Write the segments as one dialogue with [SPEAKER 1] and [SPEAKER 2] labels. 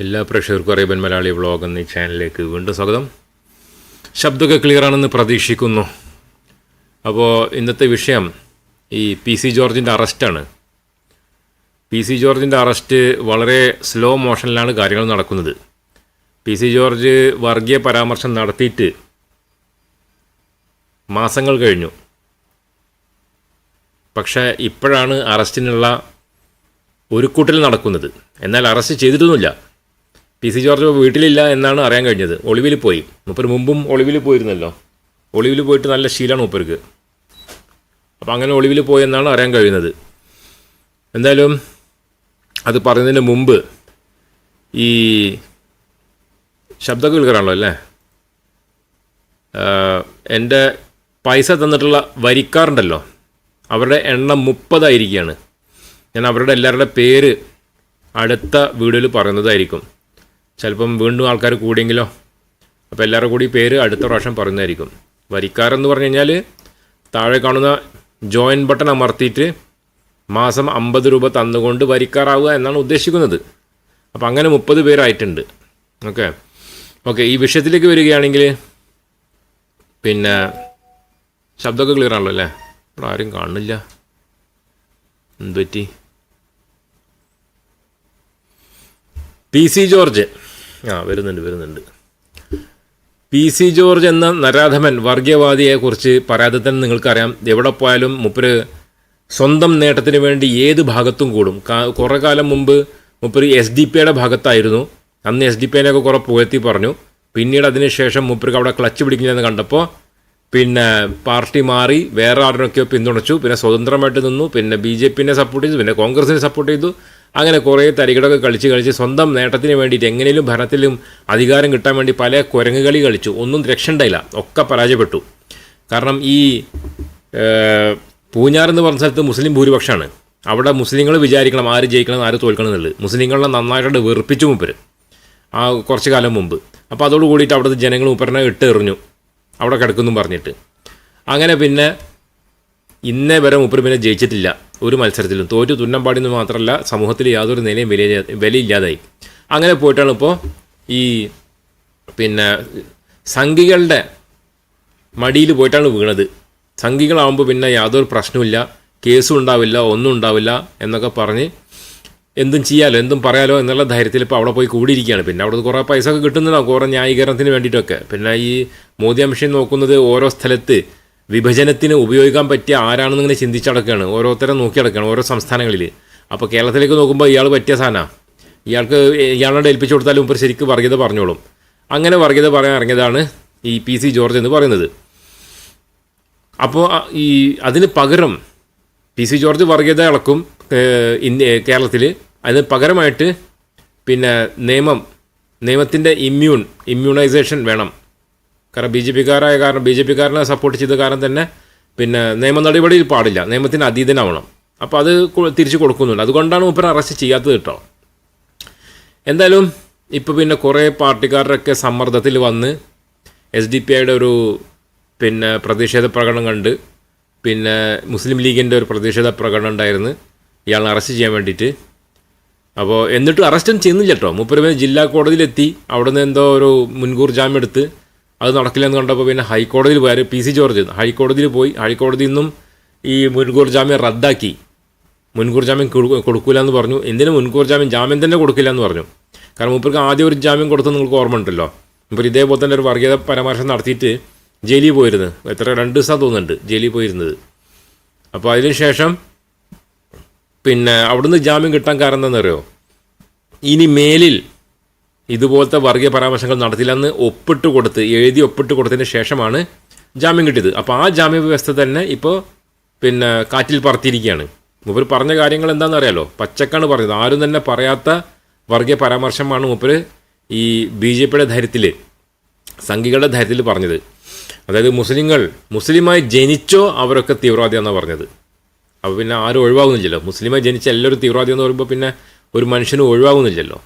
[SPEAKER 1] എല്ലാ പ്രേക്ഷകർക്കും Arabian Malayali vlog എന്ന ചാനലിലേക്ക് വീണ്ടും സ്വാഗതം. ശബ്ദമൊക്കെ ക്ലിയർ ആണെന്ന് പ്രതീക്ഷിക്കുന്നു. അപ്പോൾ ഇന്നത്തെ വിഷയം ഈ പി സി ജോർജിന്റെ അറസ്റ്റാണ് പി സി ജോർജിന്റെ അറസ്റ്റ് വളരെ സ്ലോ മോഷനിലാണ് കാര്യങ്ങൾ നടക്കുന്നത്. പി സി ജോർജ് വർഗീയ പരാമർശം നടത്തിയിട്ട് മാസങ്ങൾ കഴിഞ്ഞു. പക്ഷേ ഇപ്പോഴാണ് അറസ്റ്റിനുള്ള ഒരു കൂട്ടൽ നടക്കുന്നത്. എന്നാൽ അറസ്റ്റ് ചെയ്തിട്ടൊന്നുമില്ല. പി സി ജോർജ് വീട്ടിലില്ല എന്നാണ് അറിയാൻ കഴിഞ്ഞത്. ഒളിവിൽ പോയി. മൂപ്പർ മുമ്പും ഒളിവിൽ പോയിരുന്നല്ലോ. ഒളിവിൽ പോയിട്ട് നല്ല ശീലമാണ് മൂപ്പർക്ക്. അപ്പോൾ അങ്ങനെ ഒളിവിൽ പോയി എന്നാണ് അറിയാൻ കഴിയുന്നത്. എന്തായാലും അത് പറയുന്നതിന് മുമ്പ് ഈ ശബ്ദം കേൾക്കാറാണല്ലോ അല്ലേ? എന്റെ പൈസ തന്നിട്ടുള്ള വരിക്കാറുണ്ടല്ലോ അവരുടെ എണ്ണം മുപ്പതായിരിക്കുകയാണ്. ഞാൻ അവരുടെ എല്ലാവരുടെ പേര് അടുത്ത വീഡിയോയിൽ പറയുന്നതായിരിക്കും. ചിലപ്പം വീണ്ടും ആൾക്കാർ കൂടിയെങ്കിലോ? അപ്പോൾ എല്ലാവരുടെ കൂടി പേര് അടുത്ത പ്രാവശ്യം പറയുന്നതായിരിക്കും. വരിക്കാരെന്ന് പറഞ്ഞു കഴിഞ്ഞാൽ താഴെ കാണുന്ന ജോയിൻ ബട്ടൺ അമർത്തിയിട്ട് മാസം അമ്പത് രൂപ തന്നുകൊണ്ട് വരിക്കാറാവുക എന്നാണ് ഉദ്ദേശിക്കുന്നത്. അപ്പോൾ അങ്ങനെ മുപ്പത് പേരായിട്ടുണ്ട്. ഓക്കെ. ഓക്കെ ഈ വിഷയത്തിലേക്ക് വരികയാണെങ്കിൽ പിന്നെ ശബ്ദമൊക്കെ ക്ലിയർ ആണല്ലോ അല്ലേ? ഇവിടെ ആരും കാണുന്നില്ല. എന്ത് പറ്റി പി സി ജോർജ്. ആ വരുന്നുണ്ട് വരുന്നുണ്ട്. പി സി ജോർജ് എന്ന നരാധമൻ വർഗീയവാദിയെക്കുറിച്ച് തന്നെ നിങ്ങൾക്കറിയാം. എവിടെ പോയാലും മുപ്പര് സ്വന്തം നേട്ടത്തിന് വേണ്ടി ഏത് ഭാഗത്തും കൂടും. കുറേ കാലം മുമ്പ് മുപ്പര് എസ് ഡി പിയുടെ ഭാഗത്തായിരുന്നു. അന്ന് എസ് ഡി പിനെയൊക്കെ കുറേ പുകഴ്ത്തി പറഞ്ഞു. പിന്നീട് അതിനുശേഷം മുപ്പർക്ക് അവിടെ ക്ലച്ച് പിടിക്കുന്നതെന്ന് കണ്ടപ്പോൾ പിന്നെ പാർട്ടി മാറി വേറെ ആരിനൊക്കെയോ പിന്തുണച്ചു. പിന്നെ സ്വതന്ത്രമായിട്ട് നിന്നു. പിന്നെ ബി ജെ പിന്നെ സപ്പോർട്ട് ചെയ്തു. പിന്നെ കോൺഗ്രസിനെ സപ്പോർട്ട് ചെയ്തു. അങ്ങനെ കുറേ തരികിടൊക്കെ കളിച്ച് കളിച്ച് സ്വന്തം നേട്ടത്തിന് വേണ്ടിയിട്ട് എങ്ങനെയും ഭരണത്തിലും അധികാരം കിട്ടാൻ വേണ്ടി പല കുരങ്ങുകളി കളിച്ചു. ഒന്നും രക്ഷണ്ടായില്ല ഒക്കെ പരാജയപ്പെട്ടു. കാരണം ഈ പൂഞ്ഞാർ എന്ന് പറഞ്ഞ സ്ഥലത്ത് മുസ്ലിം ഭൂരിപക്ഷമാണ്. അവിടെ മുസ്ലിങ്ങൾ വിചാരിക്കണം ആര് ജയിക്കണം ആര് തോൽക്കണം എന്നുള്ളത്. മുസ്ലിങ്ങളെ നന്നായിട്ട് വെറുപ്പിച്ചു മുമ്പര് ആ കുറച്ച് കാലം മുമ്പ്. അപ്പോൾ അതോട് കൂടിയിട്ട് അവിടുത്തെ ജനങ്ങൾ മുപ്പരനെ ഇട്ട് എറിഞ്ഞു. അവിടെ കിടക്കുന്നു പറഞ്ഞിട്ട്. അങ്ങനെ പിന്നെ ഇന്നേ വരെ മുപ്പര് പിന്നെ ജയിച്ചിട്ടില്ല. ഒരു മത്സരത്തിലും തോറ്റു തുന്നം പാടിയെന്ന് മാത്രമല്ല സമൂഹത്തിൽ യാതൊരു നിലയും വില വിലയില്ലാതായി. അങ്ങനെ പോയിട്ടാണ് ഇപ്പോൾ ഈ പിന്നെ സംഘികളുടെ മടിയിൽ പോയിട്ടാണ് വീണത്. സംഘികളാവുമ്പോൾ പിന്നെ യാതൊരു പ്രശ്നമില്ല കേസും ഉണ്ടാവില്ല ഒന്നും ഉണ്ടാവില്ല എന്നൊക്കെ പറഞ്ഞ് എന്തും ചെയ്യാലോ എന്തും പറയാലോ എന്നുള്ള ധൈര്യത്തിൽ ഇപ്പോൾ അവിടെ പോയി കൂടിയിരിക്കുകയാണ്. പിന്നെ അവിടെ കുറേ പൈസ ഒക്കെ കിട്ടുന്നുണ്ടാവും കുറേ ന്യായീകരണത്തിന് വേണ്ടിയിട്ടൊക്കെ. പിന്നെ ഈ മോദി അമിഷൻ നോക്കുന്നത് ഓരോ സ്ഥലത്ത് വിഭജനത്തിന് ഉപയോഗിക്കാൻ പറ്റിയ ആരാണെന്ന് ഇങ്ങനെ ചിന്തിച്ചടക്കുകയാണ് ഓരോരുത്തരെ നോക്കിയടക്കുകയാണ് ഓരോ സംസ്ഥാനങ്ങളിൽ അപ്പോൾ കേരളത്തിലേക്ക് നോക്കുമ്പോൾ ഇയാൾ പറ്റിയ സാധനമാണ് ഇയാൾക്ക് ഇയാളോട് ഏൽപ്പിച്ചു കൊടുത്താലും മുമ്പ് ശരിക്ക് വർഗീയത പറഞ്ഞോളും. അങ്ങനെ വർഗീയത പറയാൻ ഇറങ്ങിയതാണ് ഈ പി സി ജോർജ് എന്ന് പറയുന്നത്. അപ്പോൾ ഈ അതിന് പകരം പി സി ജോർജ് വർഗീയത ഇളക്കും ഇന്ത്യ കേരളത്തിൽ അതിന് പകരമായിട്ട് പിന്നെ നിയമം നിയമത്തിന്റെ ഇമ്മ്യൂൺ ഇമ്മ്യൂണൈസേഷൻ വേണം. കാരണം ബി ജെ പിക്കാരായ കാരണം ബി ജെ പിക്കാരനെ സപ്പോർട്ട് ചെയ്ത കാരണം തന്നെ പിന്നെ നിയമ നടപടിയിൽ പാടില്ല. നിയമത്തിന് അതീതനാവണം. അപ്പോൾ അത് തിരിച്ചു കൊടുക്കുന്നുണ്ട്. അതുകൊണ്ടാണ് മുപ്പർ അറസ്റ്റ് ചെയ്യാത്തത് കേട്ടോ. എന്തായാലും ഇപ്പോൾ പിന്നെ കുറേ പാർട്ടിക്കാരുടെയൊക്കെ സമ്മർദ്ദത്തിൽ വന്ന് എസ് ഡി പി ഐയുടെ ഒരു പിന്നെ പ്രതിഷേധ പ്രകടനം കണ്ട് പിന്നെ മുസ്ലിം ലീഗിന്റെ ഒരു പ്രതിഷേധ പ്രകടനം ഉണ്ടായിരുന്നു. ഇയാളെ അറസ്റ്റ് ചെയ്യാൻ വേണ്ടിയിട്ട്. അപ്പോൾ എന്നിട്ടും അറസ്റ്റൊന്നും ചെയ്യുന്നില്ല കേട്ടോ. മുപ്പത് ജില്ലാ കോടതിയിലെത്തി. അവിടെ നിന്ന് എന്തോ ഒരു മുൻകൂർ ജാമ്യം എടുത്ത് അത് നടക്കില്ലെന്ന് കണ്ടപ്പോൾ പിന്നെ ഹൈക്കോടതിയിൽ പോയാൽ പി സി ജോർജ് ഹൈക്കോടതിയിൽ പോയി. ഹൈക്കോടതിയിൽ നിന്നും ഈ മുൻകൂർ ജാമ്യം റദ്ദാക്കി. മുൻകൂർ ജാമ്യം കൊടുക്കില്ല കൊടുക്കൂല എന്ന് പറഞ്ഞു. എന്തിനു മുൻകൂർ ജാമ്യം? ജാമ്യം തന്നെ കൊടുക്കില്ല എന്ന് പറഞ്ഞു. കാരണം മുപ്പർക്ക് ആദ്യം ഒരു ജാമ്യം കൊടുത്തത് നിങ്ങൾക്ക് ഓർമ്മ ഉണ്ടല്ലോ മൂപ്പർ ഇതേപോലെ തന്നെ ഒരു വർഗീയത പരാമർശം നടത്തിയിട്ട് ജയിലിൽ പോയിരുന്നു. എത്ര രണ്ട് ദിവസം തോന്നുന്നുണ്ട് ജയിലിൽ പോയിരുന്നത്. അപ്പോൾ അതിനുശേഷം പിന്നെ അവിടുന്ന് ജാമ്യം കിട്ടാൻ കാരണം എന്താണെന്നറിയോ? ഇനി മേലിൽ ഇതുപോലത്തെ വർഗീയ പരാമർശങ്ങൾ നടത്തില്ലെന്ന് ഒപ്പിട്ട് കൊടുത്ത് എഴുതി ഒപ്പിട്ട് കൊടുത്തതിന് ശേഷമാണ് ജാമ്യം കിട്ടിയത്. അപ്പോൾ ആ ജാമ്യ വ്യവസ്ഥ തന്നെ ഇപ്പോൾ പിന്നെ കാറ്റിൽ പറത്തിയിരിക്കുകയാണ്. മൂപ്പർ പറഞ്ഞ കാര്യങ്ങൾ എന്താണെന്ന് അറിയാലോ? പച്ചക്കാണ് പറഞ്ഞത്. ആരും തന്നെ പറയാത്ത വർഗീയ പരാമർശമാണ് മൂപ്പര് ഈ ബി ജെ പിയുടെ ധൈര്യത്തിൽ സംഘികളുടെ ധൈര്യത്തിൽ പറഞ്ഞത്. അതായത് മുസ്ലിങ്ങൾ മുസ്ലിമായി ജനിച്ചോ അവരൊക്കെ തീവ്രവാദിയാണെന്നാണ് പറഞ്ഞത്. അപ്പോൾ പിന്നെ ആരും ഒഴിവാകുന്നില്ലല്ലോ. മുസ്ലിമായി ജനിച്ച എല്ലാവരും തീവ്രവാദി എന്ന് പറയുമ്പോൾ പിന്നെ ഒരു മനുഷ്യനും ഒഴിവാകുന്നില്ലല്ലോ.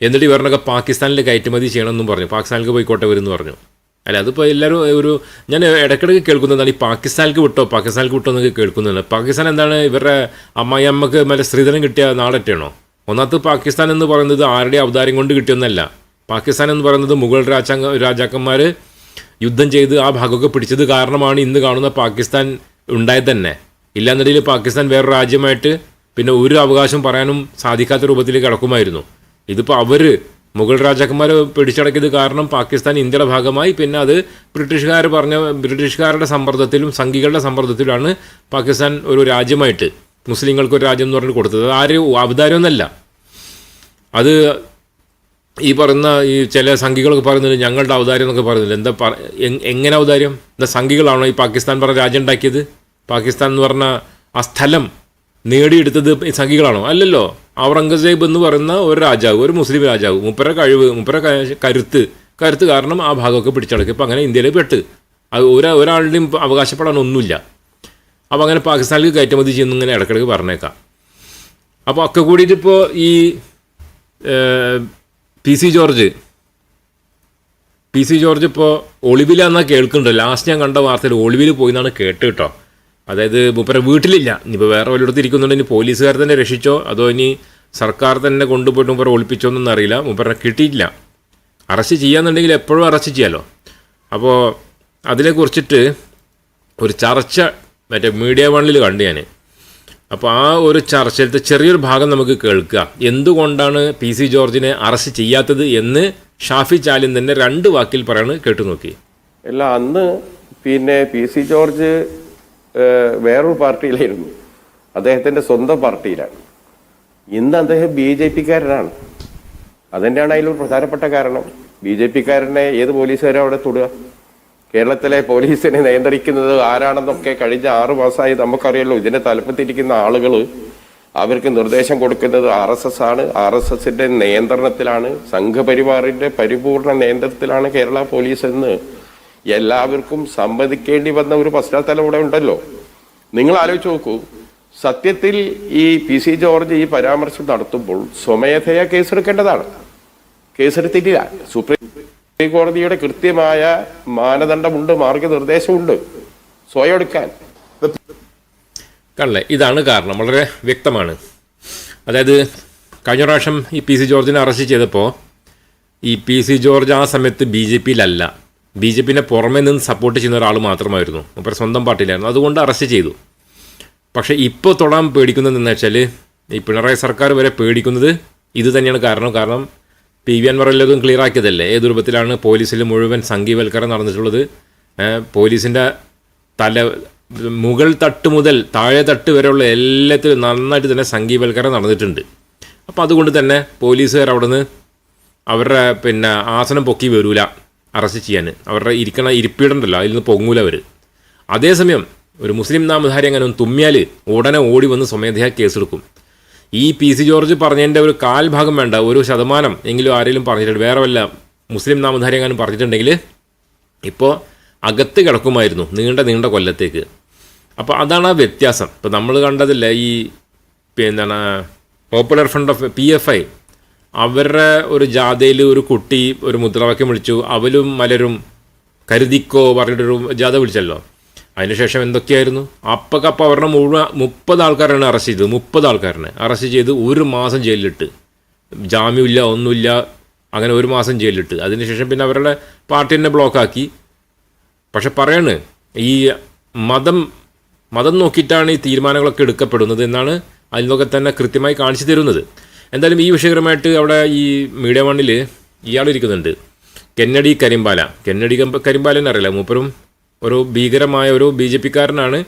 [SPEAKER 1] എന്നിട്ട് ഇവരുടെയൊക്കെ പാകിസ്ഥാനിൽ കയറ്റുമതി ചെയ്യണമെന്നും പറഞ്ഞു. പാകിസ്ഥാനിലേക്ക് പോയിക്കോട്ടെ വരുമെന്ന് പറഞ്ഞു. അല്ല അതിപ്പോൾ എല്ലാവരും ഒരു ഞാൻ ഇടയ്ക്കിടയ്ക്ക് കേൾക്കുന്നതാണ് ഈ പാകിസ്ഥാനിലേക്ക് വിട്ടോ പാകിസ്ഥാനിലേക്ക് വിട്ടോ എന്നൊക്കെ കേൾക്കുന്നുണ്ട് പാകിസ്ഥാൻ എന്താണ് ഇവരുടെ അമ്മായി അമ്മയ്ക്ക് മറ്റേ സ്ത്രീധനം കിട്ടിയ നാടറ്റാണോ ഒന്നാമത് പാകിസ്ഥാൻ എന്ന് പറയുന്നത് ആരുടെ അവതാരം കൊണ്ട് കിട്ടിയൊന്നല്ല. പാകിസ്ഥാൻ എന്ന് പറയുന്നത് മുഗൾ രാജാങ്ക രാജാക്കന്മാർ യുദ്ധം ചെയ്ത് ആ ഭാഗമൊക്കെ പിടിച്ചത് കാരണമാണ് ഇന്ന് കാണുന്ന പാകിസ്ഥാൻ ഉണ്ടായത് തന്നെ ഇല്ലാന്നുണ്ടെങ്കിൽ പാകിസ്ഥാൻ വേറൊരു രാജ്യമായിട്ട് പിന്നെ ഒരു അവകാശം പറയാനും സാധിക്കാത്ത രൂപത്തിൽ കിടക്കുമായിരുന്നു. ഇതിപ്പോൾ അവർ മുഗൾ രാജാക്കന്മാർ പിടിച്ചടക്കിയത് കാരണം പാകിസ്ഥാൻ ഇന്ത്യയുടെ ഭാഗമായി പിന്നെ അത് ബ്രിട്ടീഷുകാർ പറഞ്ഞ ബ്രിട്ടീഷുകാരുടെ സമ്മർദ്ദത്തിലും സംഘികളുടെ സമ്മർദ്ദത്തിലാണ് പാകിസ്ഥാൻ ഒരു രാജ്യമായിട്ട് മുസ്ലിങ്ങൾക്ക് ഒരു രാജ്യം എന്ന് പറഞ്ഞിട്ട് കൊടുത്തത്. അത് ആരും അവതാരമൊന്നല്ല. അത് ഈ പറയുന്ന ഈ ചില സംഘികളൊക്കെ പറയുന്നത് ഞങ്ങളുടെ അവതാരം എന്നൊക്കെ പറയുന്നില്ല എന്താ പറ എങ്ങനെ അവതാരം? എന്താ സംഘികളാണോ ഈ പാകിസ്ഥാൻ പറഞ്ഞ രാജ്യം ഉണ്ടാക്കിയത്? പാകിസ്ഥാൻ എന്ന് പറഞ്ഞ ആ സ്ഥലം നേടിയെടുത്തത് സംഘികളാണോ? അല്ലല്ലോ. ഔറംഗസേബ് എന്ന് പറയുന്ന ഒരു രാജാവ് ഒരു മുസ്ലിം രാജാവ് മുപ്പര കഴിവ് മുപ്പര കരുത്ത് കരുത്ത് കാരണം ആ ഭാഗമൊക്കെ പിടിച്ചടക്കി. ഇപ്പം അങ്ങനെ ഇന്ത്യയിൽ പെട്ട്. അത് ഒരാ ഒരാളുടെയും അവകാശപ്പെടാനൊന്നുമില്ല അപ്പോൾ അങ്ങനെ പാകിസ്ഥാനിലേക്ക് കയറ്റുമതി ചെയ്യുന്നു ഇങ്ങനെ ഇടയ്ക്കിടയ്ക്ക് പറഞ്ഞേക്കാം. അപ്പോൾ ഒക്കെ കൂടിയിട്ട് ഇപ്പോൾ ഈ P C George. P C George ഇപ്പോൾ ഒളിവിലാന്നാ കേൾക്കുന്നുണ്ട് ലാസ്റ്റ് ഞാൻ കണ്ട വാർത്തയിൽ ഒളിവിൽ പോയി എന്നാണ് കേട്ട് കേട്ടോ. അതായത് മൂപ്പര വീട്ടിലില്ല. ഇനിയിപ്പോൾ വേറെ വല്ലയിടത്ത് ഇരിക്കുന്നുണ്ട്. ഇനി പോലീസുകാർ തന്നെ രക്ഷിച്ചോ? അതോ ഇനി സർക്കാർ തന്നെ കൊണ്ടുപോയിട്ട് മൂപ്പര ഒളിപ്പിച്ചോ എന്നൊന്നും അറിയില്ല. മൂപ്പരെ കിട്ടിയിട്ടില്ല. അറസ്റ്റ് ചെയ്യാന്നുണ്ടെങ്കിൽ എപ്പോഴും അറസ്റ്റ് ചെയ്യാമല്ലോ അപ്പോൾ അതിനെക്കുറിച്ചിട്ട് ഒരു ചർച്ച മറ്റേ മീഡിയ വണ്ണിൽ കണ്ടു ഞാൻ അപ്പോൾ ആ ഒരു ചർച്ചയിലത്തെ ചെറിയൊരു ഭാഗം നമുക്ക് കേൾക്കുക. എന്തുകൊണ്ടാണ് പി സി ജോർജിനെ അറസ്റ്റ് ചെയ്യാത്തത് എന്ന് ഷാഫി ചാലിൻ തന്നെ രണ്ട് വാക്കിൽ പറയാണ് കേട്ടു നോക്കി
[SPEAKER 2] അല്ല അന്ന് പിന്നെ പി സി ജോർജ് വേറൊരു പാർട്ടിയിലായിരുന്നു. അദ്ദേഹത്തിന്റെ സ്വന്തം പാർട്ടിയിലാണ്. ഇന്ന് അദ്ദേഹം ബി ജെ പിക്കാരനാണ്. അതന്നെയാണ് അതിലൊരു പ്രധാനപ്പെട്ട കാരണം. ബി ജെ പിക്കാരനെ ഏത് പോലീസുകാരും അവിടെ തൊടുക. കേരളത്തിലെ പോലീസിനെ നിയന്ത്രിക്കുന്നത് ആരാണെന്നൊക്കെ കഴിഞ്ഞ ആറു മാസമായി നമുക്കറിയല്ലോ ഇതിന്റെ തലപ്പത്തിരിക്കുന്ന ആളുകൾ അവർക്ക് നിർദ്ദേശം കൊടുക്കുന്നത് ആർ എസ് എസ് ആണ്. ആർ എസ് എസിന്റെ നിയന്ത്രണത്തിലാണ് സംഘപരിവാറിന്റെ പരിപൂർണ നിയന്ത്രണത്തിലാണ് കേരള പോലീസ് എന്ന് എല്ലാവർക്കും സമ്മതിക്കേണ്ടി വന്ന ഒരു പശ്ചാത്തലം ഇവിടെ ഉണ്ടല്ലോ. നിങ്ങൾ ആലോചിച്ച് നോക്കൂ. സത്യത്തിൽ ഈ പി സി ജോർജ് ഈ പരാമർശം നടത്തുമ്പോൾ സ്വമേധയാ കേസെടുക്കേണ്ടതാണ്. കേസെടുത്തിട്ടില്ല. സുപ്രീം കോടതിയുടെ കൃത്യമായ മാനദണ്ഡമുണ്ട് മാർഗനിർദ്ദേശമുണ്ട്. സ്വയം എടുക്കാൻ.
[SPEAKER 1] കണ്ടേ ഇതാണ് കാരണം. വളരെ വ്യക്തമാണ്. അതായത് കഴിഞ്ഞ പ്രാവശ്യം ഈ പി സി ജോർജിനെ അറസ്റ്റ് ചെയ്തപ്പോൾ ഈ പി സി ജോർജ് ആ സമയത്ത് ബി ജെ പിയിലല്ല. ബി ജെ പിന്നെ പുറമേ നിന്ന് സപ്പോർട്ട് ചെയ്യുന്ന ഒരാൾ മാത്രമായിരുന്നു. മൂപ്പർ സ്വന്തം പാർട്ടിയിലായിരുന്നു. അതുകൊണ്ട് അറസ്റ്റ് ചെയ്തു. പക്ഷേ ഇപ്പോൾ തൊടാൻ പേടിക്കുന്നത് എന്ന് വെച്ചാൽ ഈ പിണറായി സർക്കാർ വരെ പേടിക്കുന്നത് ഇത് തന്നെയാണ് കാരണം. കാരണം പി വി അൻവർ എല്ലാതും ക്ലിയർ ആക്കിയതല്ലേ? ഏത് രൂപത്തിലാണ് പോലീസിൽ മുഴുവൻ സംഘീവൽക്കരണം നടന്നിട്ടുള്ളത്? പോലീസിന്റെ തല മുകൾ തട്ട് മുതൽ താഴെ തട്ട് വരെയുള്ള എല്ലാത്തിലും നന്നായിട്ട് തന്നെ സംഘീവൽക്കരണം നടന്നിട്ടുണ്ട്. അപ്പോൾ അതുകൊണ്ട് തന്നെ പോലീസുകാർ അവിടെ നിന്ന് അവരുടെ പിന്നെ ആസനം പൊക്കി വരൂല. അറസ്റ്റ് ചെയ്യാൻ. അവരുടെ ഇരിക്കണ ഇരിപ്പിടണ്ടല്ലോ അതിൽ നിന്ന് പൊങ്ങൂല അവർ അതേസമയം ഒരു മുസ്ലിം നാമധാരി അങ്ങനെ ഒന്ന് തുമ്മിയാൽ ഉടനെ ഓടി വന്ന് സ്വമേധയാ കേസെടുക്കും. ഈ പി സി ജോർജ് പറഞ്ഞതിന്റെ ഒരു കാൽഭാഗം വേണ്ട ഒരു ശതമാനം എങ്കിലും ആരെങ്കിലും പറഞ്ഞിട്ടുണ്ട്. വേറെ വല്ല മുസ്ലിം നാമധാരി എങ്ങാനും പറഞ്ഞിട്ടുണ്ടെങ്കിൽ ഇപ്പോൾ അകത്ത് കിടക്കുമായിരുന്നു നീണ്ട നീണ്ട കൊല്ലത്തേക്ക്. അപ്പോൾ അതാണ് ആ വ്യത്യാസം. ഇപ്പോൾ നമ്മൾ കണ്ടതില്ല ഈ എന്താണ് popular front of P F I അവരുടെ ഒരു ജാഥയിൽ ഒരു കുട്ടി ഒരു മുദ്രാവാക്യം വിളിച്ചു. അവലും മലരും കരുതിക്കോ പറഞ്ഞിട്ടൊരു ജാഥ വിളിച്ചല്ലോ. അതിനുശേഷം എന്തൊക്കെയായിരുന്നു? അപ്പക്കപ്പ അവരുടെ മുഴുവൻ മുപ്പത് ആൾക്കാരാണ് അറസ്റ്റ് ചെയ്തത്. മുപ്പത് ആൾക്കാരനെ അറസ്റ്റ് ചെയ്ത് ഒരു മാസം ജയിലിലിട്ട്. ജാമ്യമില്ല ഒന്നുമില്ല അങ്ങനെ ഒരു മാസം ജയിലിലിട്ട്. അതിനുശേഷം പിന്നെ അവരുടെ പാർട്ടി തന്നെ ബ്ലോക്കാക്കി. പക്ഷെ പറയാണ് ഈ മതം മതം നോക്കിയിട്ടാണ് ഈ തീരുമാനങ്ങളൊക്കെ എടുക്കപ്പെടുന്നത് എന്നാണ് അതിൽ നിന്നൊക്കെ തന്നെ കൃത്യമായി കാണിച്ചു തരുന്നത്. എന്തായാലും ഈ വിഷയകരമായിട്ട് അവിടെ ഈ മീഡിയ വണ്ണിൽ ഇയാളിരിക്കുന്നുണ്ട് കെന്നഡി കരിമ്പാല. കെന്നഡി കരിമ്പാല അറിയില്ല മൂപ്പരും ഒരു ഭീകരമായ ഒരു ബി ജെ പിക്കാരനാണ്.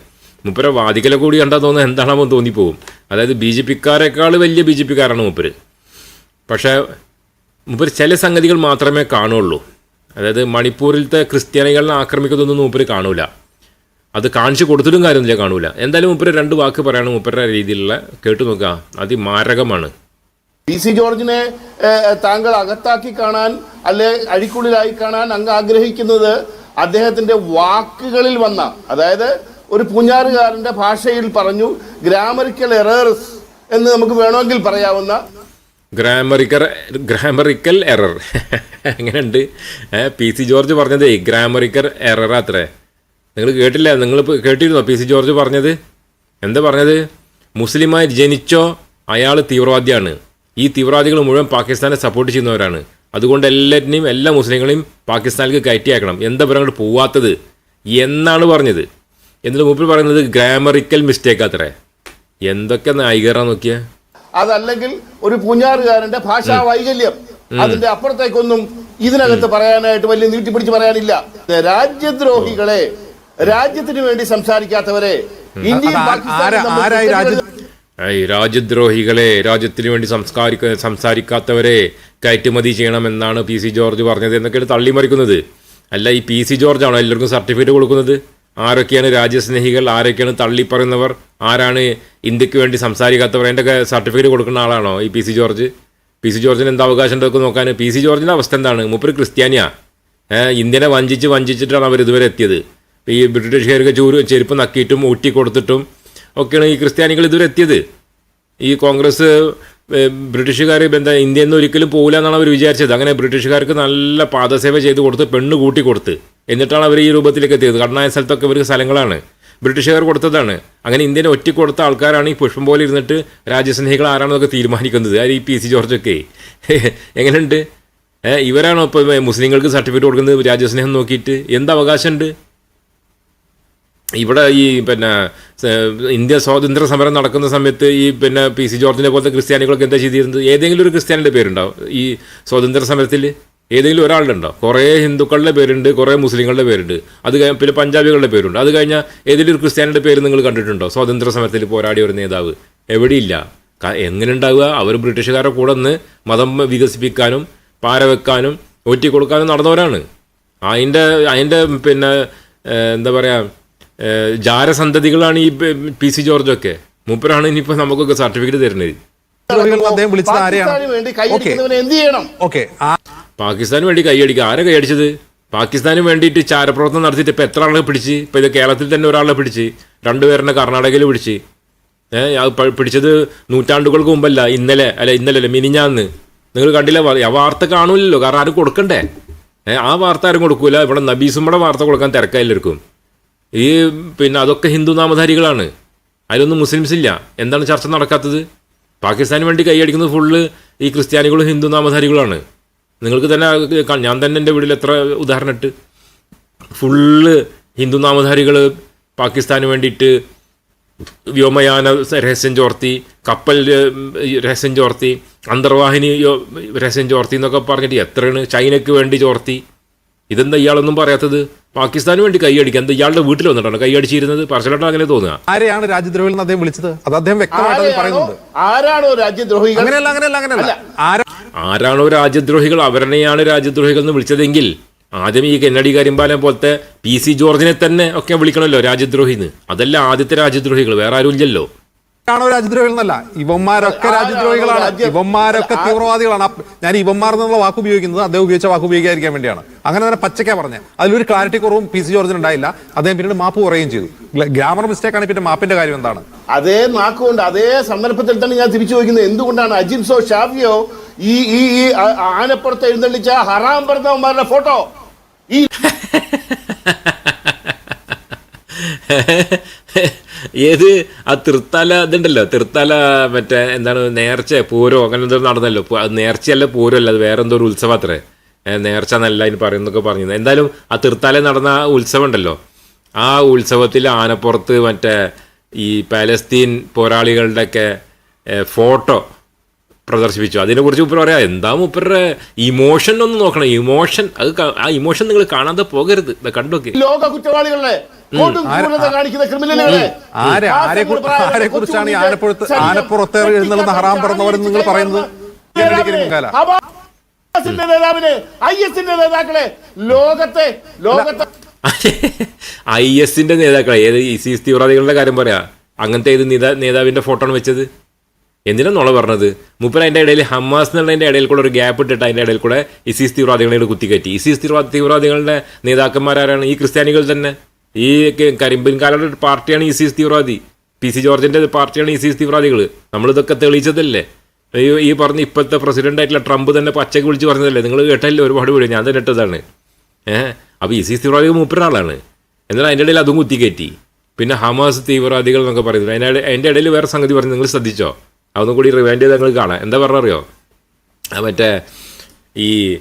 [SPEAKER 1] മൂപ്പരെ വാതിക്കല കൂടി കണ്ടാൽ തോന്നുന്നത് എന്താണെന്ന് തോന്നിപ്പോവും. അതായത് ബി ജെ പിക്കാരെക്കാൾ വലിയ ബി ജെ പിക്കാരാണ് മൂപ്പര്. പക്ഷേ മൂപ്പര് ചില സംഗതികൾ മാത്രമേ കാണുള്ളൂ. അതായത് മണിപ്പൂരിലത്തെ ക്രിസ്ത്യാനികളെ ആക്രമിക്കുന്നതൊന്നും മൂപ്പര് കാണൂല. അത് കാണിച്ചു കൊടുത്തിട്ടും കാര്യമൊന്നുമില്ല കാണൂല. എന്തായാലും മൂപ്പര് രണ്ട് വാക്ക് പറയണം മൂപ്പരുടെ രീതിയിലുള്ള കേട്ടു നോക്കുക. അതിമാരകമാണ്.
[SPEAKER 3] പി സി ജോർജിനെ താങ്കൾ അകത്താക്കി കാണാൻ അല്ലെ അഴിക്കുള്ളിലായി കാണാൻ അങ്ങ് ആഗ്രഹിക്കുന്നത് അദ്ദേഹത്തിന്റെ വാക്കുകളിൽ വന്ന അതായത് ഒരു പൂഞ്ഞാറുകാരന്റെ ഭാഷയിൽ പറഞ്ഞു ഗ്രാമറിക്കൽ എറേഴ്സ് എന്ന് നമുക്ക് വേണമെങ്കിൽ പറയാവുന്ന
[SPEAKER 1] ഗ്രാമറിക്കർ ഗ്രാമറിക്കൽ എറർ എങ്ങനെയുണ്ട്? പി സി ജോർജ് പറഞ്ഞതേ ഗ്രാമറിക്കൽ എറർ അത്രേ. നിങ്ങൾ കേട്ടില്ല? നിങ്ങൾ കേട്ടിരുന്നോ പി സി ജോർജ് പറഞ്ഞത്? എന്താ പറഞ്ഞത്? മുസ്ലിമായി ജനിച്ചോ അയാൾ തീവ്രവാദിയാണ്. ഈ തീവ്രവാദികൾ മുഴുവൻ പാകിസ്ഥാനെ സപ്പോർട്ട് ചെയ്യുന്നവരാണ്. അതുകൊണ്ട് എല്ലാറ്റിനെയും എല്ലാ മുസ്ലിങ്ങളെയും പാകിസ്ഥാനിലേക്ക് കയറ്റിയാക്കണം. എന്താ പറയുക അങ്ങോട്ട് പോവാത്തത്? എന്നാണ് പറഞ്ഞത്. എന്നിട്ട് മൂപ്പർ പറയുന്നത് ഗ്രാമറിക്കൽ മിസ്റ്റേക്ക് അത്രേ എന്തൊക്കെ നായികറാ നോക്കിയ?
[SPEAKER 3] അതല്ലെങ്കിൽ ഒരു പൂഞ്ഞാറുകാരന്റെ ഭാഷാ വൈകല്യം അതിന്റെ അപ്പുറത്തേക്കൊന്നും ഇതിനകത്ത് പറയാനായിട്ട് വലിയ നീട്ടിപ്പിടിച്ച് പറയാനില്ല. രാജ്യദ്രോഹികളെ രാജ്യത്തിന് വേണ്ടി സംസാരിക്കാത്തവരെ ഇന്ത്യയും പാകിസ്ഥാനും
[SPEAKER 1] ഈ രാജ്യദ്രോഹികളെ രാജ്യത്തിന് വേണ്ടി സംസ്കാരിക്ക സംസാരിക്കാത്തവരെ കയറ്റുമതി ചെയ്യണമെന്നാണ് പി സി ജോർജ് പറഞ്ഞത് എന്നൊക്കെയാണ് തള്ളിമറിക്കുന്നത്. അല്ല ഈ പി സി ജോർജ് ആണോ എല്ലാവർക്കും സർട്ടിഫിക്കറ്റ് കൊടുക്കുന്നത്? ആരൊക്കെയാണ് രാജ്യസ്നേഹികൾ? ആരൊക്കെയാണ് തള്ളിപ്പറയുന്നവർ? ആരാണ് ഇന്ത്യയ്ക്ക് വേണ്ടി സംസാരിക്കാത്തവർ? അതിന്റെ സർട്ടിഫിക്കറ്റ് കൊടുക്കുന്ന ആളാണോ ഈ P C George? P C ജോർജിന് എന്താ അവകാശം ഉണ്ടൊക്കെ നോക്കാൻ പി സി ജോർജിന്റെ അവസ്ഥ എന്താണ്? മൂപ്പര് ക്രിസ്ത്യാനിയാ. ഇന്ത്യനെ വഞ്ചിച്ച് വഞ്ചിച്ചിട്ടാണ് അവർ ഇതുവരെ എത്തിയത്. ഈ ബ്രിട്ടീഷുകാർക്ക് ചൂര് ചെരുപ്പ് നക്കിയിട്ടും ഊട്ടി കൊടുത്തിട്ടും ഒക്കെയാണ് ഈ ക്രിസ്ത്യാനികൾ ഇതുവരെ എത്തിയത്. ഈ കോൺഗ്രസ് ബ്രിട്ടീഷുകാർ ബന്ധ ഇന്ത്യയിൽ നിന്ന് ഒരിക്കലും പോകില്ല എന്നാണ് അവർ വിചാരിച്ചത്. അങ്ങനെ ബ്രിട്ടീഷുകാർക്ക് നല്ല പാദസേവ ചെയ്ത് കൊടുത്ത് പെണ്ണ് കൂട്ടി കൊടുത്ത്. എന്നിട്ടാണ് അവർ ഈ രൂപത്തിലേക്ക് എത്തിയത്. കടനായ സ്ഥലത്തൊക്കെ ഇവർക്ക് സ്ഥലങ്ങളാണ്. ബ്രിട്ടീഷുകാർ കൊടുത്തതാണ്. അങ്ങനെ ഇന്ത്യനെ ഒറ്റ കൊടുത്ത ആൾക്കാരാണ് ഈ പുഷ്പം പോലെ ഇരുന്നിട്ട് രാജ്യസ്നേഹികൾ ആരാണെന്നൊക്കെ തീരുമാനിക്കുന്നത്. അത് ഈ പി സി ജോർജൊക്കെ. എങ്ങനെയുണ്ട്? ഇവരാണോ ഇപ്പോൾ മുസ്ലിങ്ങൾക്ക് സർട്ടിഫിക്കറ്റ് കൊടുക്കുന്നത് രാജ്യസ്നേഹം നോക്കിയിട്ട്? എന്ത് അവകാശമുണ്ട്? ഇവിടെ ഈ പിന്നെ ഇന്ത്യ സ്വാതന്ത്ര്യ സമരം നടക്കുന്ന സമയത്ത് ഈ പിന്നെ പി സി ജോർജിനെ പോലത്തെ ക്രിസ്ത്യാനികളൊക്കെ എന്താ ചെയ്തിരുന്നത്? ഏതെങ്കിലും ഒരു ക്രിസ്ത്യാനിയുടെ പേരുണ്ടാവും ഈ സ്വാതന്ത്ര്യ സമരത്തിൽ ഏതെങ്കിലും ഒരാളുടെ ഉണ്ടോ? കുറേ ഹിന്ദുക്കളുടെ പേരുണ്ട് കുറേ മുസ്ലിങ്ങളുടെ പേരുണ്ട്. അത് കഴിഞ്ഞ പിന്നെ പഞ്ചാബികളുടെ പേരുണ്ട്. അത് കഴിഞ്ഞാൽ ഏതെങ്കിലും ഒരു ക്രിസ്ത്യാനിയുടെ പേര് നിങ്ങൾ കണ്ടിട്ടുണ്ടോ? സ്വാതന്ത്ര്യ സമരത്തിൽ പോരാടിയ ഒരു നേതാവ്. എവിടെയില്ല. എങ്ങനെ ഉണ്ടാവുക അവർ ബ്രിട്ടീഷുകാരെ കൂടെ നിന്ന് മതം വികസിപ്പിക്കാനും പാരവെക്കാനും വെക്കാനും കൊടുക്കാനും നടന്നവരാണ്. അതിന്റെ അതിന്റെ പിന്നെ എന്താ പറയുക ജാരസന്തതികളാണ് ഈ പി- സി ജോർജൊക്കെ. മൂപ്പരാണ് ഇനിയിപ്പോ നമുക്കൊക്കെ സർട്ടിഫിക്കറ്റ് തരുന്നത്.
[SPEAKER 3] പാകിസ്ഥാന് വേണ്ടി
[SPEAKER 1] കൈയടിക്കുക ആരെ കൈയടിച്ചത് പാകിസ്ഥാന് വേണ്ടിയിട്ട് ചാരപ്രവർത്തനം നടത്തിയിട്ട് ഇപ്പൊ എത്ര ആളെ പിടിച്ച്? ഇപ്പൊ ഇത് കേരളത്തിൽ തന്നെ ഒരാളെ പിടിച്ച് രണ്ടുപേരുടെ കർണാടകയിൽ പിടിച്ച്. ഏഹ് അത് പിടിച്ചത് നൂറ്റാണ്ടുകൾക്ക് മുമ്പല്ല ഇന്നലെ അല്ല ഇന്നലെ അല്ല മിനിഞ്ഞാന്ന്. നിങ്ങൾ കണ്ടില്ല ആ വാർത്ത കാണൂലല്ലോ കാരണം ആരും കൊടുക്കണ്ടേ? ആ വാർത്ത ആരും കൊടുക്കൂല. ഇവിടെ നബീസുമ്മയുടെ വാർത്ത കൊടുക്കാൻ തിരക്കായില്ലിരിക്കും ഈ പിന്നെ അതൊക്കെ ഹിന്ദു നാമധാരികളാണ്. അതിലൊന്നും മുസ്ലിംസ് ഇല്ല. എന്താണ് ചർച്ച നടക്കാത്തത്? പാകിസ്ഥാന് വേണ്ടി കൈയടിക്കുന്നത് ഫുള്ള് ഈ ക്രിസ്ത്യാനികളും ഹിന്ദു നാമധാരികളാണ്. നിങ്ങൾക്ക് തന്നെ ഞാൻ തന്നെ എന്റെ വീട്ടിൽ എത്ര ഉദാഹരണം ഇട്ട്. ഫുള്ള് ഹിന്ദു നാമധാരികൾ പാകിസ്ഥാന് വേണ്ടിയിട്ട് വ്യോമയാന രഹസ്യം ചോർത്തി കപ്പൽ രഹസ്യം ചോർത്തി അന്തർവാഹിനി രഹസ്യം ചോർത്തി എന്നൊക്കെ പറഞ്ഞിട്ട് എത്രയാണ് ചൈനയ്ക്ക് വേണ്ടി ചോർത്തി. ഇതെന്താ ഇയാളൊന്നും പറയാത്തത്? പാകിസ്ഥാന് വേണ്ടി കൈയടിക്കുക എന്താ ഇയാളുടെ വീട്ടിൽ വന്നിട്ടാണ് കൈയടിച്ചിരുന്നത് പറച്ചിലോട്ട് അങ്ങനെ തോന്നുക.
[SPEAKER 4] ആരെയാണ് രാജ്യദ്രോഹികൾ എന്ന് അദ്ദേഹം വിളിച്ചത്? അത് അദ്ദേഹം വ്യക്തമായിട്ട്
[SPEAKER 3] പറയുന്നത്
[SPEAKER 4] പറയുന്നുണ്ട്.
[SPEAKER 3] ആരാണോ രാജ്യദ്രോഹികൾ?
[SPEAKER 4] അങ്ങനെയല്ല അങ്ങനെയല്ല അങ്ങനെയല്ല.
[SPEAKER 1] ആരാണോ രാജ്യദ്രോഹികൾ? അവരനെയാണ് രാജ്യദ്രോഹികൾ എന്ന് വിളിച്ചതെങ്കിൽ ആദ്യം ഈ കെന്നഡി കരിമ്പാലം പോലത്തെ പി സി ജോർജിനെ തന്നെ ഒക്കെ വിളിക്കണമല്ലോ രാജ്യദ്രോഹിന്ന്. അതല്ല ആദ്യത്തെ രാജ്യദ്രോഹികൾ വേറെ ആരും ഇല്ലല്ലോ
[SPEAKER 4] ആണോ രാജ്യദ്രോഹികൾ എന്നല്ല. ഇവന്മാരൊക്കെ രാജ്യദ്രോഹികളാണ്. ഇവന്മാരൊക്കെ തീവ്രവാദികളാണ്. ഞാൻ ഇവന്മാർ എന്നുള്ള വാക്ക് ഉപയോഗിക്കുന്നത് അദ്ദേഹം ഉപയോഗിച്ച വാക്ക് ഉപയോഗിക്കാതിരിക്കാൻ വേണ്ടിയാണ്. അങ്ങനെ തന്നെ പച്ചക്കാ പറഞ്ഞത്. അതിലൊരു ക്ലാരിറ്റി കുറവും പി സി ജോർജിന് ഉണ്ടായില്ല. അദ്ദേഹം പിന്നീട് മാപ്പ് പറയുകയും ചെയ്തു. ഗ്രാമർ മിസ്റ്റേക്ക് ആണ് പിന്നെ മാപ്പിന്റെ കാര്യം എന്താണ്?
[SPEAKER 3] അതേ നാക്കുകൊണ്ട് അതേ സന്ദർഭത്തിൽ തന്നെ ഞാൻ തിരിച്ചു ചോദിക്കുന്നത് എന്തുകൊണ്ടാണ് അജിൻസോ ഷാഫിയോ ഈ ഈ ഈ ആനപ്പുറത്ത് എഴുന്നള്ളിച്ച ഹറാം പറഞ്ഞവന്മാരുടെ ഫോട്ടോ? ഈ
[SPEAKER 1] ഏത്? ആ തൃത്താല ഇതുണ്ടല്ലോ. തൃത്താല മറ്റേ എന്താണ്? നേർച്ച പൂരോ അങ്ങനെ എന്തോ നടന്നല്ലോ. അത് നേർച്ചയല്ല പൂരമല്ല അത് വേറെ എന്തോ ഒരു ഉത്സവം അത്രേ. നേർച്ച എന്നല്ല അതിന് പറയുന്നൊക്കെ പറഞ്ഞത്. എന്തായാലും ആ തൃത്താല നടന്ന ആ ഉത്സവം ഉണ്ടല്ലോ. ആ ഉത്സവത്തിൽ ആനപ്പുറത്ത് മറ്റേ ഈ പാലസ്തീൻ പോരാളികളുടെയൊക്കെ ഫോട്ടോ പ്രദർശിപ്പിച്ചു. അതിനെക്കുറിച്ച് മൂപ്പർ പറയാം എന്താ മൂപ്പരുടെ ഇമോഷൻ ഒന്ന് നോക്കണം ഇമോഷൻ അത് ആ ഇമോഷൻ നിങ്ങൾ കാണാതെ പോകരുത്. കണ്ടോക്കി
[SPEAKER 3] ലോക കുറ്റവാളികളെ കൊടും ക്രൂരത കാണിക്കുന്ന ക്രിമിനലുകളെ.
[SPEAKER 4] ആരെ കുറിച്ചാണ് ഈ ആനപ്പുറത്ത് ആനപ്പുറത്ത് എഴുന്നള്ളുന്ന ഹറാം പറഞ്ഞവരെന്ന് നിങ്ങൾ പറയുന്നത്
[SPEAKER 3] നേതാവിനെ ഐ എസിന്റെ നേതാക്കളെ ലോകത്തെ ലോകത്തെ
[SPEAKER 1] ഐ എസിന്റെ നേതാക്കളെ ഏത് ഇസിസ് തീവ്രവാദികളുടെ കാര്യം പറയാ. അങ്ങനത്തെ ഏത് നേതാവിന്റെ ഫോട്ടോ ആണ് വെച്ചത്? എന്തിനാ നുണ പറഞ്ഞത്? മുപ്പർ അതിന്റെ ഇടയിൽ ഹമാസ് എന്നുള്ളതിന്റെ ഇടയിൽ കൂടെ ഒരു ഗ്യാപ്പ് ഇട്ടിട്ട് അതിന്റെ ഇടയിൽ കൂടെ ഇസീസ് തീവ്രവാദികളെ കുത്തിക്കറ്റി ഇസീസ് തീവ്രവാദ തീവ്രവാദികളുടെ നേതാക്കന്മാരാരാണ് ഈ ക്രിസ്ത്യാനികൾ തന്നെ. ഈ കരിമ്പിൻകാലയുടെ ഒരു പാർട്ടിയാണ് ഇസീസ് തീവ്രവാദി. പി സി ജോർജിന്റെ പാർട്ടിയാണ് ഇസീസ് തീവ്രവാദികൾ നമ്മളിതൊക്കെ തെളിയിച്ചതല്ലേ? ഈ പറഞ്ഞ ഇപ്പോഴത്തെ പ്രസിഡന്റ് ആയിട്ടുള്ള ട്രംപ് തന്നെ പച്ചയ്ക്ക് വിളിച്ച് പറഞ്ഞതല്ലേ? നിങ്ങൾ കേട്ടല്ലേ ഒരുപാട് വീഡിയോ? ഞാൻ തന്നെ ഇട്ടതാണ്. ഏഹ് അപ്പോൾ ഇസീസ് തീവ്രവാദികൾ മൂപ്പരാളാണ് എന്നാൽ അതിന്റെ ഇടയിൽ അതും കുത്തിക്കയറ്റി. പിന്നെ ഹമാസ് തീവ്രവാദികൾ എന്നൊക്കെ പറയുന്നത്. അതിന്റെ അതിന്റെ ഇടയിൽ വേറെ സംഗതി പറഞ്ഞു നിങ്ങൾ ശ്രദ്ധിച്ചോ? അതൊന്നും കൂടി റിവൈൻഡ് ചെയ്ത് നിങ്ങൾ കാണാം. എന്താ പറഞ്ഞറിയോ മറ്റേ ഈ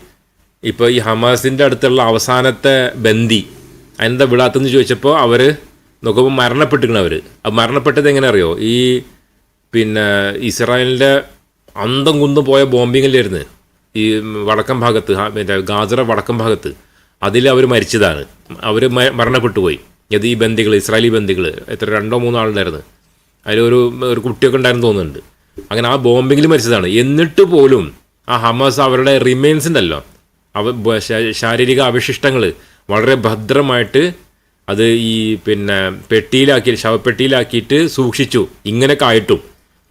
[SPEAKER 1] ഇപ്പോൾ ഈ ഹമാസിന്റെ അടുത്തുള്ള അവസാനത്തെ ബന്ദി എന്താ വിടാത്തെന്ന് ചോദിച്ചപ്പോൾ അവർ നോക്കുമ്പോൾ മരണപ്പെട്ടിരിക്കണം അവർ അത് മരണപ്പെട്ടത് എങ്ങനെ അറിയോ? ഈ പിന്നെ ഇസ്രായേലിന്റെ അന്തം കുന്തം പോയ ബോംബിങ്ങിലായിരുന്നു ഈ വടക്കൻ ഭാഗത്ത് മറ്റേ ഗാസറ വടക്കൻ ഭാഗത്ത്. അതിൽ അവർ മരിച്ചതാണ്. അവർ മരണപ്പെട്ടു പോയി. ഇത് ഈ ബന്ദികൾ ഇസ്രായേലി ബന്ദികൾ എത്ര രണ്ടോ മൂന്നോ ആളുണ്ടായിരുന്നു. അതിലൊരു ഒരു കുട്ടിയൊക്കെ ഉണ്ടായിരുന്നു തോന്നുന്നുണ്ട്. അങ്ങനെ ആ ബോംബിങ്ങിൽ മരിച്ചതാണ്. എന്നിട്ട് പോലും ആ ഹമാസ് അവരുടെ റിമെയിൻസ് ഉണ്ടല്ലോ. അവ ശാരീരിക അവശിഷ്ടങ്ങൾ വളരെ ഭദ്രമായിട്ട് അത് ഈ പിന്നെ പെട്ടിയിലാക്കി ശവപ്പെട്ടിയിലാക്കിയിട്ട് സൂക്ഷിച്ചു. ഇങ്ങനെയൊക്കെ ആയിട്ടും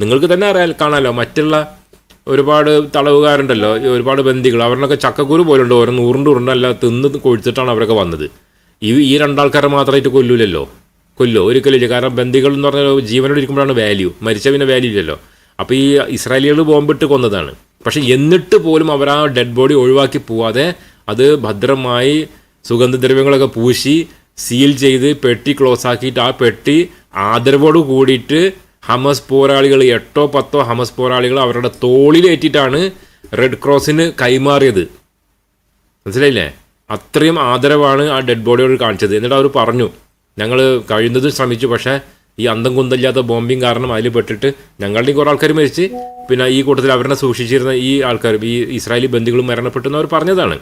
[SPEAKER 1] നിങ്ങൾക്ക് തന്നെ അറിയാൻ കാണാമല്ലോ മറ്റുള്ള ഒരുപാട് തടവുകാരുണ്ടല്ലോ ഒരുപാട് ബന്ദികൾ. അവരുടെയൊക്കെ ചക്കക്കുരു പോലുണ്ട് ഓരോ നൂറിന്റെ ഉരുണ്ടല്ല തിന്ന് കൊഴുത്തിട്ടാണ് അവരൊക്കെ വന്നത്. ഈ ഈ രണ്ടാൾക്കാരെ മാത്രമായിട്ട് കൊല്ലൂലല്ലോ. കൊല്ലോ ഒരിക്കലും ഇല്ല. കാരണം ബന്ദികൾ എന്ന് പറഞ്ഞാൽ ജീവനോട് ഇരിക്കുമ്പോഴാണ് വാല്യൂ മരിച്ച പിന്നെ വാല്യൂ ഇല്ലല്ലോ. അപ്പോൾ ഈ ഇസ്രായേലികൾ ബോംബിട്ട് കൊന്നതാണ്. പക്ഷെ എന്നിട്ട് പോലും അവർ ആ ഡെഡ് ബോഡി ഒഴിവാക്കി പോവാതെ അത് ഭദ്രമായി സുഗന്ധദ്രവ്യങ്ങളൊക്കെ പൂശി സീൽ ചെയ്ത് പെട്ടി ക്ലോസ് ആക്കിയിട്ട് ആ പെട്ടി ആദരവോട് കൂടിയിട്ട് ഹമസ് പോരാളികൾ എട്ടോ പത്തോ ഹമസ് പോരാളികൾ അവരുടെ തോളിലേറ്റിട്ടാണ് റെഡ് ക്രോസിന് കൈമാറിയത്. മനസ്സിലായില്ലേ? അത്രയും ആദരവാണ് ആ ഡെഡ് ബോഡിയോട് കാണിച്ചത്. എന്നിട്ട് അവർ പറഞ്ഞു ഞങ്ങൾ കഴിയുന്നതും ശ്രമിച്ചു പക്ഷേ ഈ അന്തം കുന്തല്ലാത്ത ബോംബിങ് കാരണം അതിൽ പെട്ടിട്ട് ഞങ്ങളുടെ കുറേ ആൾക്കാർ മരിച്ച്. പിന്നെ ഈ കൂട്ടത്തിൽ അവരെ സൂക്ഷിച്ചിരുന്ന ഈ ആൾക്കാർ ഈ ഇസ്രായേലി ബന്ധുക്കളും മരണപ്പെട്ടെന്ന് അവർ പറഞ്ഞതാണ്.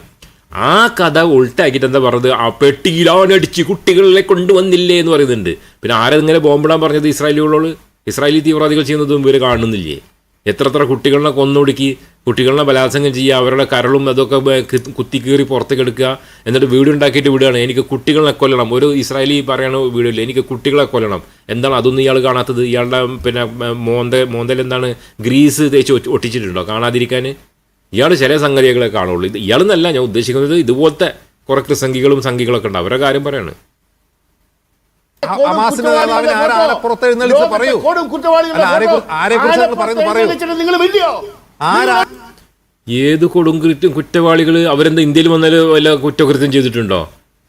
[SPEAKER 1] ആ കഥ ഉൾട്ടാക്കിയിട്ട് എന്താ പറഞ്ഞത്? ആ പെട്ടിയിലാനടിച്ച് കുട്ടികളെ കൊണ്ടുവന്നില്ലേ എന്ന് പറയുന്നുണ്ട്. പിന്നെ ആരെങ്ങനെ ബോംബിടാൻ പറഞ്ഞത് ഇസ്രായേലികളോട്? ഇസ്രായേലി തീവ്രവാദികൾ ചെയ്യുന്നതും ഇവർ കാണുന്നില്ലേ? എത്ര എത്ര കുട്ടികളെ കൊന്നൊടുക്കി കുട്ടികളെ ബലാത്സംഗം ചെയ്യുക അവരുടെ കരളും അതൊക്കെ ബ- കുത്തി കീറി പുറത്തേക്ക് എടുക്കുക എന്നിട്ട് വീട് ഉണ്ടാക്കിയിട്ട് വിടുകയാണ്. എനിക്ക് കുട്ടികളെ കൊല്ലണം. ഒരു ഇസ്രായേലി പറയണ വീടില്ല എനിക്ക് കുട്ടികളെ കൊല്ലണം. എന്താണ് അതൊന്നും ഇയാൾ കാണാത്തത്? ഇയാളുടെ പിന്നെ മോന്ത മോന്തൽ എന്താണ് ഗ്രീസ് തേച്ച് ഒട്ടി- ഒട്ടിച്ചിട്ടുണ്ടോ? കാണാതിരിക്കാൻ ഇയാൾ ചില സംഗതികളെ കാണുള്ളൂ. ഇത് ഇയാളെന്നല്ല ഞാൻ ഉദ്ദേശിക്കുന്നത്. ഇതുപോലത്തെ കുറേ കൃസംഗികളും സംഘികളൊക്കെ ഉണ്ട്. അവരുടെ കാര്യം പറയാണ്.
[SPEAKER 4] ഹമാസിന്റെ നേതാവിനെ ആരാ ആലപ്പുറത്ത് എഴുന്നള്ളിച്ച് പറയൂ. ആരെ ആരെക്കുറി- പറയുന്നു പറയൂ ആരാ
[SPEAKER 1] ഏത് കൊടുങ്കൃത്യം കുറ്റവാളികൾ അവരെന്താ ഇന്ത്യയിൽ വന്നാൽ വല്ല കുറ്റകൃത്യം ചെയ്തിട്ടുണ്ടോ?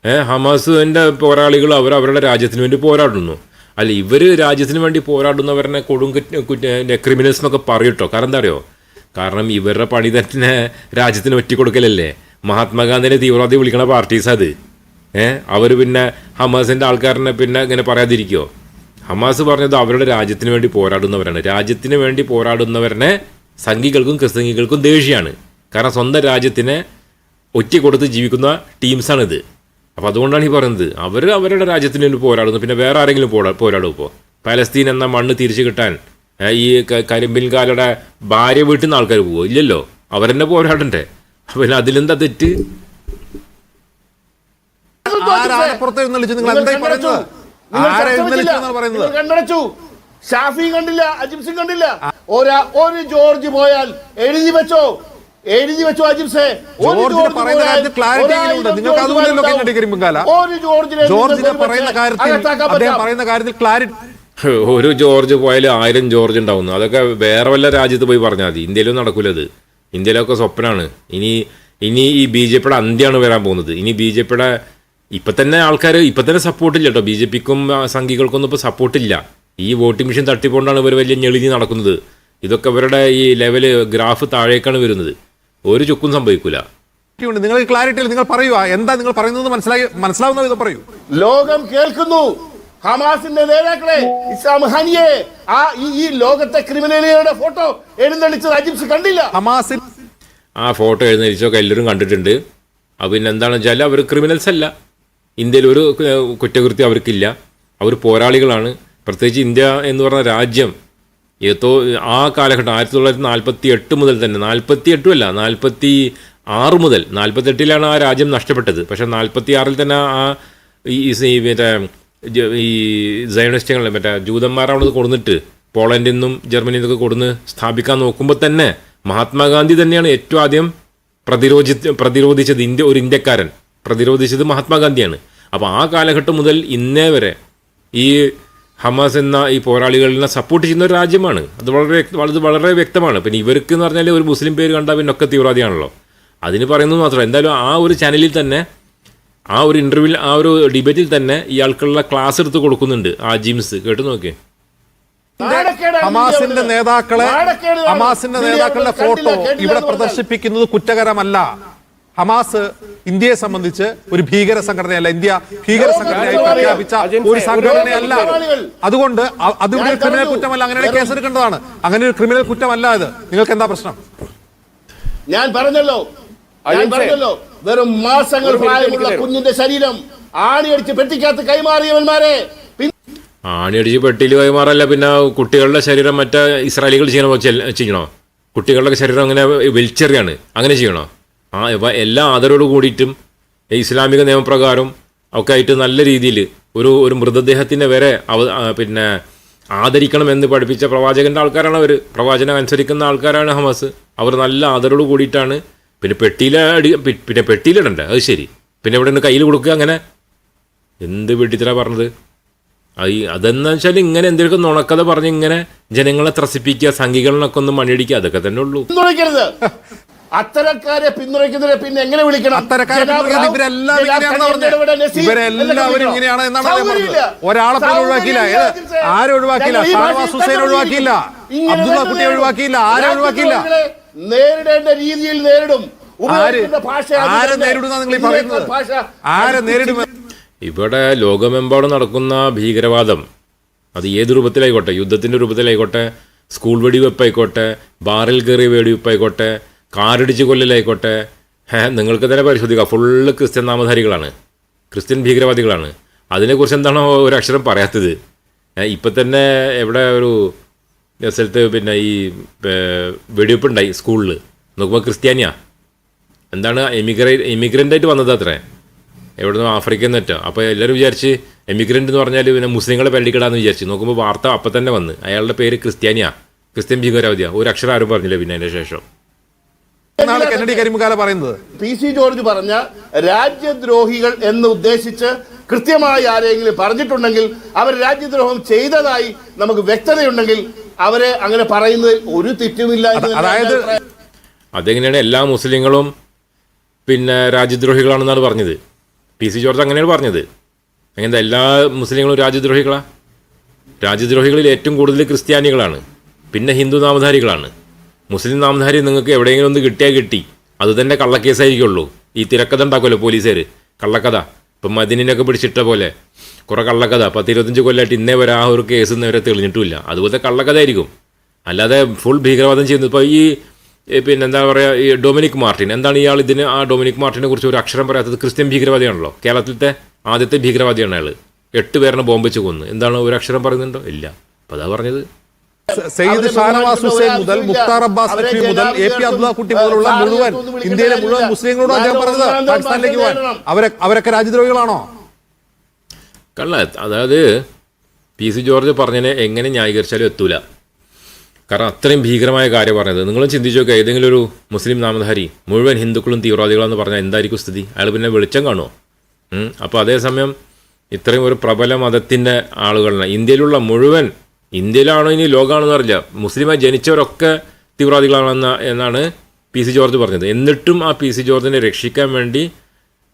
[SPEAKER 1] ഏഹ് ഹമാസിന്റെ പോരാളികൾ അവർ അവരുടെ രാജ്യത്തിന് വേണ്ടി പോരാടുന്നു. അല്ല ഇവർ രാജ്യത്തിന് വേണ്ടി പോരാടുന്നവരെ കൊടുങ്കുറ്റ ക്രിമിനൽസ് എന്നൊക്കെ പറയട്ടോ കാരണം എന്താ അറിയോ? കാരണം ഇവരുടെ പണി തന്നെ രാജ്യത്തിന് ഒറ്റിക്കൊടുക്കലല്ലേ മഹാത്മാഗാന്ധിനെ തീവ്രവാദി വിളിക്കണ പാർട്ടീസ് അത് ഏഹ് അവർ പിന്നെ ഹമാസിന്റെ ആൾക്കാരനെ പിന്നെ ഇങ്ങനെ പറയാതിരിക്കുമോ ഹമാസ് പറഞ്ഞത് അവരുടെ രാജ്യത്തിന് വേണ്ടി പോരാടുന്നവരാണ്. രാജ്യത്തിന് വേണ്ടി പോരാടുന്നവരനെ സംഘികൾക്കും ക്രിസ്തംഗികൾക്കും ദേഷ്യമാണ്. കാരണം സ്വന്തം രാജ്യത്തിനെ ഒറ്റ കൊടുത്ത് ജീവിക്കുന്ന ടീംസാണിത്. അപ്പോൾ അതുകൊണ്ടാണ് ഈ പറയുന്നത്. അവർ അവരുടെ രാജ്യത്തിന് വേണ്ടി പോരാടുന്നു. പിന്നെ വേറെ ആരെങ്കിലും പോരാ പോരാടും ഇപ്പോൾ പാലസ്തീൻ എന്ന മണ്ണ് തിരിച്ചു കിട്ടാൻ ഈ കരിമ്പിൻകാലയുടെ ഭാര്യ വീട്ടിൽ നിന്ന് ആൾക്കാർ പോകുമോ ഇല്ലല്ലോ. അവരെന്നെ പോരാടണ്ടേ? പിന്നെ അതിലെന്താ തെറ്റ്?
[SPEAKER 4] എഴുന്നള്ളിച്ചു നിങ്ങൾ എന്തായി പറയുന്നത്? ആരാ എഴുന്നള്ളിച്ചു എന്നാണ് പറയുന്നത്?
[SPEAKER 3] കണ്ടടച്ചു. ഷാഫി കണ്ടില്ല അജിബ് സിംഗ് കണ്ടില്ല. ഒരാ ഒരു ജോർജ് പോയാൽ എഴുതി വെച്ചോ. എഴുതി വെച്ചോ അജിബ്സെ
[SPEAKER 4] പറയുന്ന കാര്യത്തിൽ? നിങ്ങൾക്ക് അതുകൊണ്ടല്ലോ. കൈനടി
[SPEAKER 3] ഒരു ജോർജിനെ
[SPEAKER 4] ജോർജിനെ പറയുന്ന കാര്യത്തിൽ അദ്ദേഹം പറയുന്ന കാര്യത്തിൽ ക്ലാരിറ്റി
[SPEAKER 1] ഒരു ജോർജ് പോയാൽ ആയിരം ജോർജ് ഉണ്ടാവുന്നു. അതൊക്കെ വേറെ വല്ല രാജ്യത്ത് പോയി പറഞ്ഞാൽ മതി. ഇന്ത്യയിലും നടക്കൂല അത് ഇന്ത്യയിലൊക്കെ സ്വപ്നമാണ് ഇനി ഇനി ഈ ബി ജെ പിയുടെ അന്ത്യമാണ് വരാൻ പോകുന്നത്. ഇനി ബി ജെ പിയുടെ ഇപ്പം തന്നെ ആൾക്കാർ ഇപ്പം തന്നെ സപ്പോർട്ടില്ല കേട്ടോ ബി ജെ പിക്കും സംഘികൾക്കൊന്നും ഇപ്പോൾ സപ്പോർട്ടില്ല ഈ വോട്ടിംഗ് മെഷീൻ തട്ടിപ്പോണ്ടാണ് ഇവർ വലിയ ഞെളിഞ്ഞ് നടക്കുന്നത്. ഇതൊക്കെ ഇവരുടെ ഈ ലെവൽ ഗ്രാഫ് താഴേക്കാണ് വരുന്നത്. ഒരു ചുക്കും സംഭവിക്കൂല.
[SPEAKER 4] ഉണ്ട്. നിങ്ങൾ ക്ലാരിറ്റിയിൽ നിങ്ങൾ പറയുക എന്താ നിങ്ങൾ പറയുന്നത് മനസ്സിലായി മനസ്സിലാവുന്ന വിധം പറയൂ.
[SPEAKER 3] ലോകം കേൾക്കുന്നു. ഹമാസിന്റെ നേതാക്കളെ ഇസ്ലാം ഹനിയെ ആ ഈ ലോകത്തെ ക്രിമിനലുകളുടെ ഫോട്ടോ എഴുന്നള്ളിച്ചത് അജിബ്സ് കണ്ടില്ല.
[SPEAKER 4] ഹമാസിൽ
[SPEAKER 1] ആ ഫോട്ടോ എഴുന്നേരിച്ചൊക്കെ എല്ലാവരും കണ്ടിട്ടുണ്ട്. അത് പിന്നെ എന്താണെന്ന് വെച്ചാൽ അവർ ക്രിമിനൽസ് അല്ല. ഇന്ത്യയിൽ ഒരു കുറ്റകൃത്യം അവർക്കില്ല. അവർ പോരാളികളാണ്. പ്രത്യേകിച്ച് ഇന്ത്യ എന്ന് പറഞ്ഞ രാജ്യം ഏതോ ആ കാലഘട്ടം ആയിരത്തി തൊള്ളായിരത്തി നാൽപ്പത്തി എട്ട് മുതൽ തന്നെ നാൽപ്പത്തി എട്ടും അല്ല നാൽപ്പത്തി ആറ് മുതൽ നാൽപ്പത്തെട്ടിലാണ് ആ രാജ്യം നഷ്ടപ്പെട്ടത്. പക്ഷേ നാൽപ്പത്തി ആറിൽ തന്നെ ആ ഈ മറ്റേ ഈ സൈനിസ്റ്റുകളെ മറ്റേ ജൂതന്മാരാണത് കൊടുന്നിട്ട് പോളണ്ടിൽ നിന്നും ജർമ്മനിയിൽ നിന്നൊക്കെ കൊടുന്ന് സ്ഥാപിക്കാൻ നോക്കുമ്പോൾ തന്നെ മഹാത്മാഗാന്ധി തന്നെയാണ് ഏറ്റവും ആദ്യം പ്രതിരോധി പ്രതിരോധിച്ചത് ഇന്ത്യ ഒരു ഇന്ത്യക്കാരൻ. പ്രതിരോധിച്ചത് മഹാത്മാഗാന്ധിയാണ്. അപ്പോൾ ആ കാലഘട്ടം മുതൽ ഇന്നേ വരെ ഈ ഹമാസ് എന്ന ഈ പോരാളികളിനെ സപ്പോർട്ട് ചെയ്യുന്ന ഒരു രാജ്യമാണ്. അത് വളരെ അത് വളരെ വളരെ വ്യക്തമാണ്. പിന്നെ ഇവർക്ക് എന്ന് പറഞ്ഞാൽ ഒരു മുസ്ലിം പേര് കണ്ടാൽ പിന്നെ ഒക്കെ തീവ്രവാദിയാണല്ലോ. അതിന് പറയുന്നത് മാത്രമല്ല എന്തായാലും ആ ഒരു ചാനലിൽ തന്നെ ആ ഒരു ഇന്റർവ്യൂവിൽ ആ ഒരു ഡിബേറ്റിൽ തന്നെ ഇയാൾക്കുള്ള ക്ലാസ് എടുത്ത് കൊടുക്കുന്നുണ്ട്. ആ ജിംസ് കേട്ടു നോക്കിയേ
[SPEAKER 4] ഹമാസിന്റെ നേതാക്കളെ ഹമാസിന്റെ നേതാക്കളുടെ ഫോട്ടോ ഇവിടെ പ്രദർശിപ്പിക്കുന്നത് കുറ്റകരമല്ല. ഹമാസ് ഇന്ത്യയെ സംബന്ധിച്ച് ഒരു ഭീകര സംഘടനയല്ല. ഇന്ത്യ ഭീകര സംഘടനയായി പ്രഖ്യാപിച്ച ഒരു സംഘടനയല്ല. അതുകൊണ്ട് അത് അതിവിടെ ഒരു ക്രിമിനൽ കുറ്റമല്ല. അങ്ങനെ
[SPEAKER 3] കേസ്
[SPEAKER 4] എടുക്കേണ്ടതാണ്. അങ്ങനെ ഒരു ക്രിമിനൽ കുറ്റമല്ല ഇത്. നിങ്ങൾക്ക് എന്താ പ്രശ്നം?
[SPEAKER 3] ഞാൻ പറഞ്ഞല്ലോ. ഞാൻ പറഞ്ഞല്ലോ. വെറും മാസങ്ങൾ പ്രായമുള്ള കുഞ്ഞിന്റെ ശരീരം ആണിയടിച്ച് പെട്ടിക്കകത്ത് കൈമാറിയവന്മാരെ.
[SPEAKER 1] ആണിയടിച്ച് പെട്ടിയിൽ കൈമാറല്ല. പിന്നെ കുട്ടികളുടെ ശരീരം മറ്റേ ഇസ്രായേലികൾ ചെയ്യണോ? ചെയ്യണോ? കുട്ടികളുടെ ശരീരം അങ്ങനെ വലിച്ചെറിയാണ്. അങ്ങനെ ചെയ്യണോ? ആ എല്ലാ ആദരവോട് കൂടിയിട്ടും ഇസ്ലാമിക നിയമപ്രകാരം ഒക്കെ ആയിട്ട് നല്ല രീതിയിൽ ഒരു ഒരു മൃതദേഹത്തിനെ വരെ അവ പിന്നെ ആദരിക്കണം എന്ന് പഠിപ്പിച്ച പ്രവാചകന്റെ ആൾക്കാരാണ് അവർ പ്രവാചനം അനുസരിക്കുന്ന ആൾക്കാരാണ് ഹമാസ്. അവർ നല്ല ആദരവോട് കൂടിയിട്ടാണ് പിന്നെ പെട്ടിയിലെ അടി പിന്നെ പെട്ടിയിലിടണ്ട അത് ശരി. പിന്നെ ഇവിടെ നിന്ന് കയ്യിൽ കൊടുക്കുക അങ്ങനെ. എന്ത് വെട്ടിത്തരാ പറഞ്ഞത്? ഈ- അതെന്ന് വെച്ചാൽ ഇങ്ങനെ എന്തെങ്കിലും നുണക്കഥ പറഞ്ഞ് ഇങ്ങനെ ജനങ്ങളെ ത്രസിപ്പിക്കുക സംഘികളിനൊക്കെ ഒന്ന് മണിയടിക്കുക അതൊക്കെ തന്നെ ഉള്ളൂ.
[SPEAKER 3] അത്തരക്കാരെ പിന്തുണയ്ക്കുന്നതിനെ പിന്നെ എങ്ങനെ വിളിക്കണം?
[SPEAKER 4] അത്തരക്കാരെ ഇവരെല്ലാവരും ഇങ്ങനെയാണ് എന്നാണ്. ഒരാളെ പോലും ഒഴിവാക്കിയില്ല. ആരും ഒഴിവാക്കിയില്ല? ഷാനവാസ് ഹുസൈൻ ഒഴിവാക്കിയില്ല. അബ്ദുള്ള കുട്ടിയെ ഒഴിവാക്കിയില്ല. ആരും ഒഴിവാക്കിയില്ല?
[SPEAKER 3] നേരിടേണ്ട രീതിയിൽ നേരിടും.
[SPEAKER 4] ആര്. നേരിടുന്ന നിങ്ങൾ പറയുന്നത്?
[SPEAKER 3] ഭാഷ
[SPEAKER 4] ആരെ നേരിടും?
[SPEAKER 1] ഇവിടെ ലോകമെമ്പാടും നടക്കുന്ന ഭീകരവാദം. അത് ഏത് രൂപത്തിലായിക്കോട്ടെ? യുദ്ധത്തിന്റെ രൂപത്തിലായിക്കോട്ടെ? സ്കൂൾ വെടിവെപ്പായിക്കോട്ടെ? ബാറിൽ കയറിയ വെടിവെപ്പായിക്കോട്ടെ? കാറിടിച്ച് കൊല്ലലായിക്കോട്ടെ. ഹേ നിങ്ങൾക്ക് തന്നെ പരിശോധിക്കാം. ഫുള്ള് ക്രിസ്ത്യൻ നാമധാരികളാണ്. ക്രിസ്ത്യൻ ഭീകരവാദികളാണ്. അതിനെക്കുറിച്ച് എന്താണോ ഒരു അക്ഷരം പറയാത്തത്? ഇപ്പം തന്നെ എവിടെ ഒരു സ്ഥലത്ത് പിന്നെ ഈ വെടിവെപ്പുണ്ടായി സ്കൂളിൽ നോക്കുമ്പോൾ ക്രിസ്ത്യാനിയാ. എന്താണ് എമിഗ്രേ എമിഗ്രന്റായിട്ട് വന്നത് അത്രേ. എവിടെ നിന്നും ആഫ്രിക്കയിൽ നിന്നറ്റോ. അപ്പോൾ എല്ലാവരും വിചാരിച്ച് എമിഗ്രന്റ് എന്ന് പറഞ്ഞാൽ പിന്നെ മുസ്ലിങ്ങളെ പെരടിക്കടാന്ന് വിചാരിച്ച്. നോക്കുമ്പോൾ വാർത്ത അപ്പം തന്നെ വന്ന്. അയാളുടെ പേര് ക്രിസ്ത്യാനിയാ. ക്രിസ്ത്യൻ ഭീകരവാദിയാ. ഒരു അക്ഷരം ആരും പറഞ്ഞില്ല പിന്നെ അതിന്റെ ശേഷം.
[SPEAKER 4] എന്നാണ് കെന്നഡി കരിമുകാല പറയുന്നത്.
[SPEAKER 3] പി സി ജോർജ് പറഞ്ഞ രാജ്യദ്രോഹികൾ എന്ന് ഉദ്ദേശിച്ച് കൃത്യമായി ആരെങ്കിലും പറഞ്ഞിട്ടുണ്ടെങ്കിൽ അവർ രാജ്യദ്രോഹം ചെയ്തതായി നമുക്ക് വ്യക്തതയുണ്ടെങ്കിൽ അവരെ അങ്ങനെ പറയുന്നതിൽ ഒരു തെറ്റുമില്ല
[SPEAKER 4] അതായത്
[SPEAKER 1] അതെങ്ങനെയാണ് എല്ലാ മുസ്ലിങ്ങളും പിന്നെ രാജ്യദ്രോഹികളാണെന്നാണ് പറഞ്ഞത്. പി സി ജോർജ് അങ്ങനെയാണ് പറഞ്ഞത്. എങ്ങനെന്താ എല്ലാ മുസ്ലിങ്ങളും രാജ്യദ്രോഹികളാ? രാജ്യദ്രോഹികളിൽ ഏറ്റവും കൂടുതൽ ക്രിസ്ത്യാനികളാണ്. പിന്നെ ഹിന്ദു നാമധാരികളാണ്. മുസ്ലിം നാമധാരി നിങ്ങൾക്ക് എവിടെയെങ്കിലും ഒന്ന് കിട്ടിയാൽ കിട്ടി. അത് തന്നെ കള്ളക്കേസായിരിക്കുള്ളൂ. ഈ തിരക്കഥ ഉണ്ടാക്കുമല്ലോ പോലീസുകാർ കള്ളക്കഥ. ഇപ്പം മദിനിനൊക്കെ പിടിച്ചിട്ട പോലെ. കുറേ കള്ളക്കഥ. പത്ത് ഇരുപത്തഞ്ച് കൊല്ലമായിട്ട് ഇന്നേ വരെ ആ ഒരു കേസ് ഇന്നേവരെ തെളിഞ്ഞിട്ടുമില്ല. അതുപോലത്തെ കള്ളക്കഥ ആയിരിക്കും അല്ലാതെ ഫുൾ ഭീകരവാദം ചെയ്യുന്നത്. ഇപ്പോൾ ഈ ഈ പിന്നെ എന്താ പറയുക ഈ ഡൊമിനിക് മാർട്ടിൻ. എന്താണ് ഇയാൾ ഇതിന് ആ ഡൊമിനിക് മാർട്ടിനെ കുറിച്ച് ഒരു അക്ഷരം പറയാത്തത്? ക്രിസ്ത്യൻ ഭീകരവാദിയാണല്ലോ. കേരളത്തിലത്തെ ആദ്യത്തെ ഭീകരവാദിയാണ് അയാൾ എട്ട് പേരിനെ ബോംബ് വെച്ച് കൊന്ന്. എന്താണ് ഒരു അക്ഷരം പറയുന്നുണ്ടോ? ഇല്ല. അപ്പോൾ അതാ പറഞ്ഞത്.
[SPEAKER 4] സെയ്ദ് ഷാനവാസ് ഹുസൈൻ മുതൽ മുഖ്താർ അബ്ബാസ് നഖ്വി മുതൽ എ പി അബ്ദുള്ള കുട്ടി മുതലുള്ള മുഴുവൻ ഇന്ത്യയിലെ മുഴുവൻ. മുസ്ലിങ്ങളോട് അദ്ദേഹം പറഞ്ഞത്. പാകിസ്ഥാനിലേക്ക് പോകാൻ. അവരെ അവരൊക്കെ രാജ്യദ്രോഹികളാണോ?
[SPEAKER 1] കള്ള അതായത് പി സി ജോർജ് പറഞ്ഞതിനെ എങ്ങനെ ന്യായീകരിച്ചാലും എത്തൂല. കാരണം അത്രയും ഭീകരമായ കാര്യം പറഞ്ഞത്. നിങ്ങളും ചിന്തിച്ചു നോക്കുക ഏതെങ്കിലും ഒരു മുസ്ലിം നാമധാരി മുഴുവൻ ഹിന്ദുക്കളും തീവ്രവാദികളെന്ന് പറഞ്ഞാൽ എന്തായിരിക്കും സ്ഥിതി? അയാൾ പിന്നെ വെളിച്ചം കാണുമോ അപ്പോൾ അതേസമയം ഇത്രയും ഒരു പ്രബല മതത്തിന്റെ ആളുകളാണ്. ഇന്ത്യയിലുള്ള മുഴുവൻ ഇന്ത്യയിലാണോ ഇനി ലോകമാണോ അറിയില്ല. മുസ്ലിമായി ജനിച്ചവരൊക്കെ തീവ്രവാദികളാണെന്ന എന്നാണ് പി സി ജോർജ് പറഞ്ഞത്. എന്നിട്ടും ആ പി സി ജോർജിനെ രക്ഷിക്കാൻ വേണ്ടി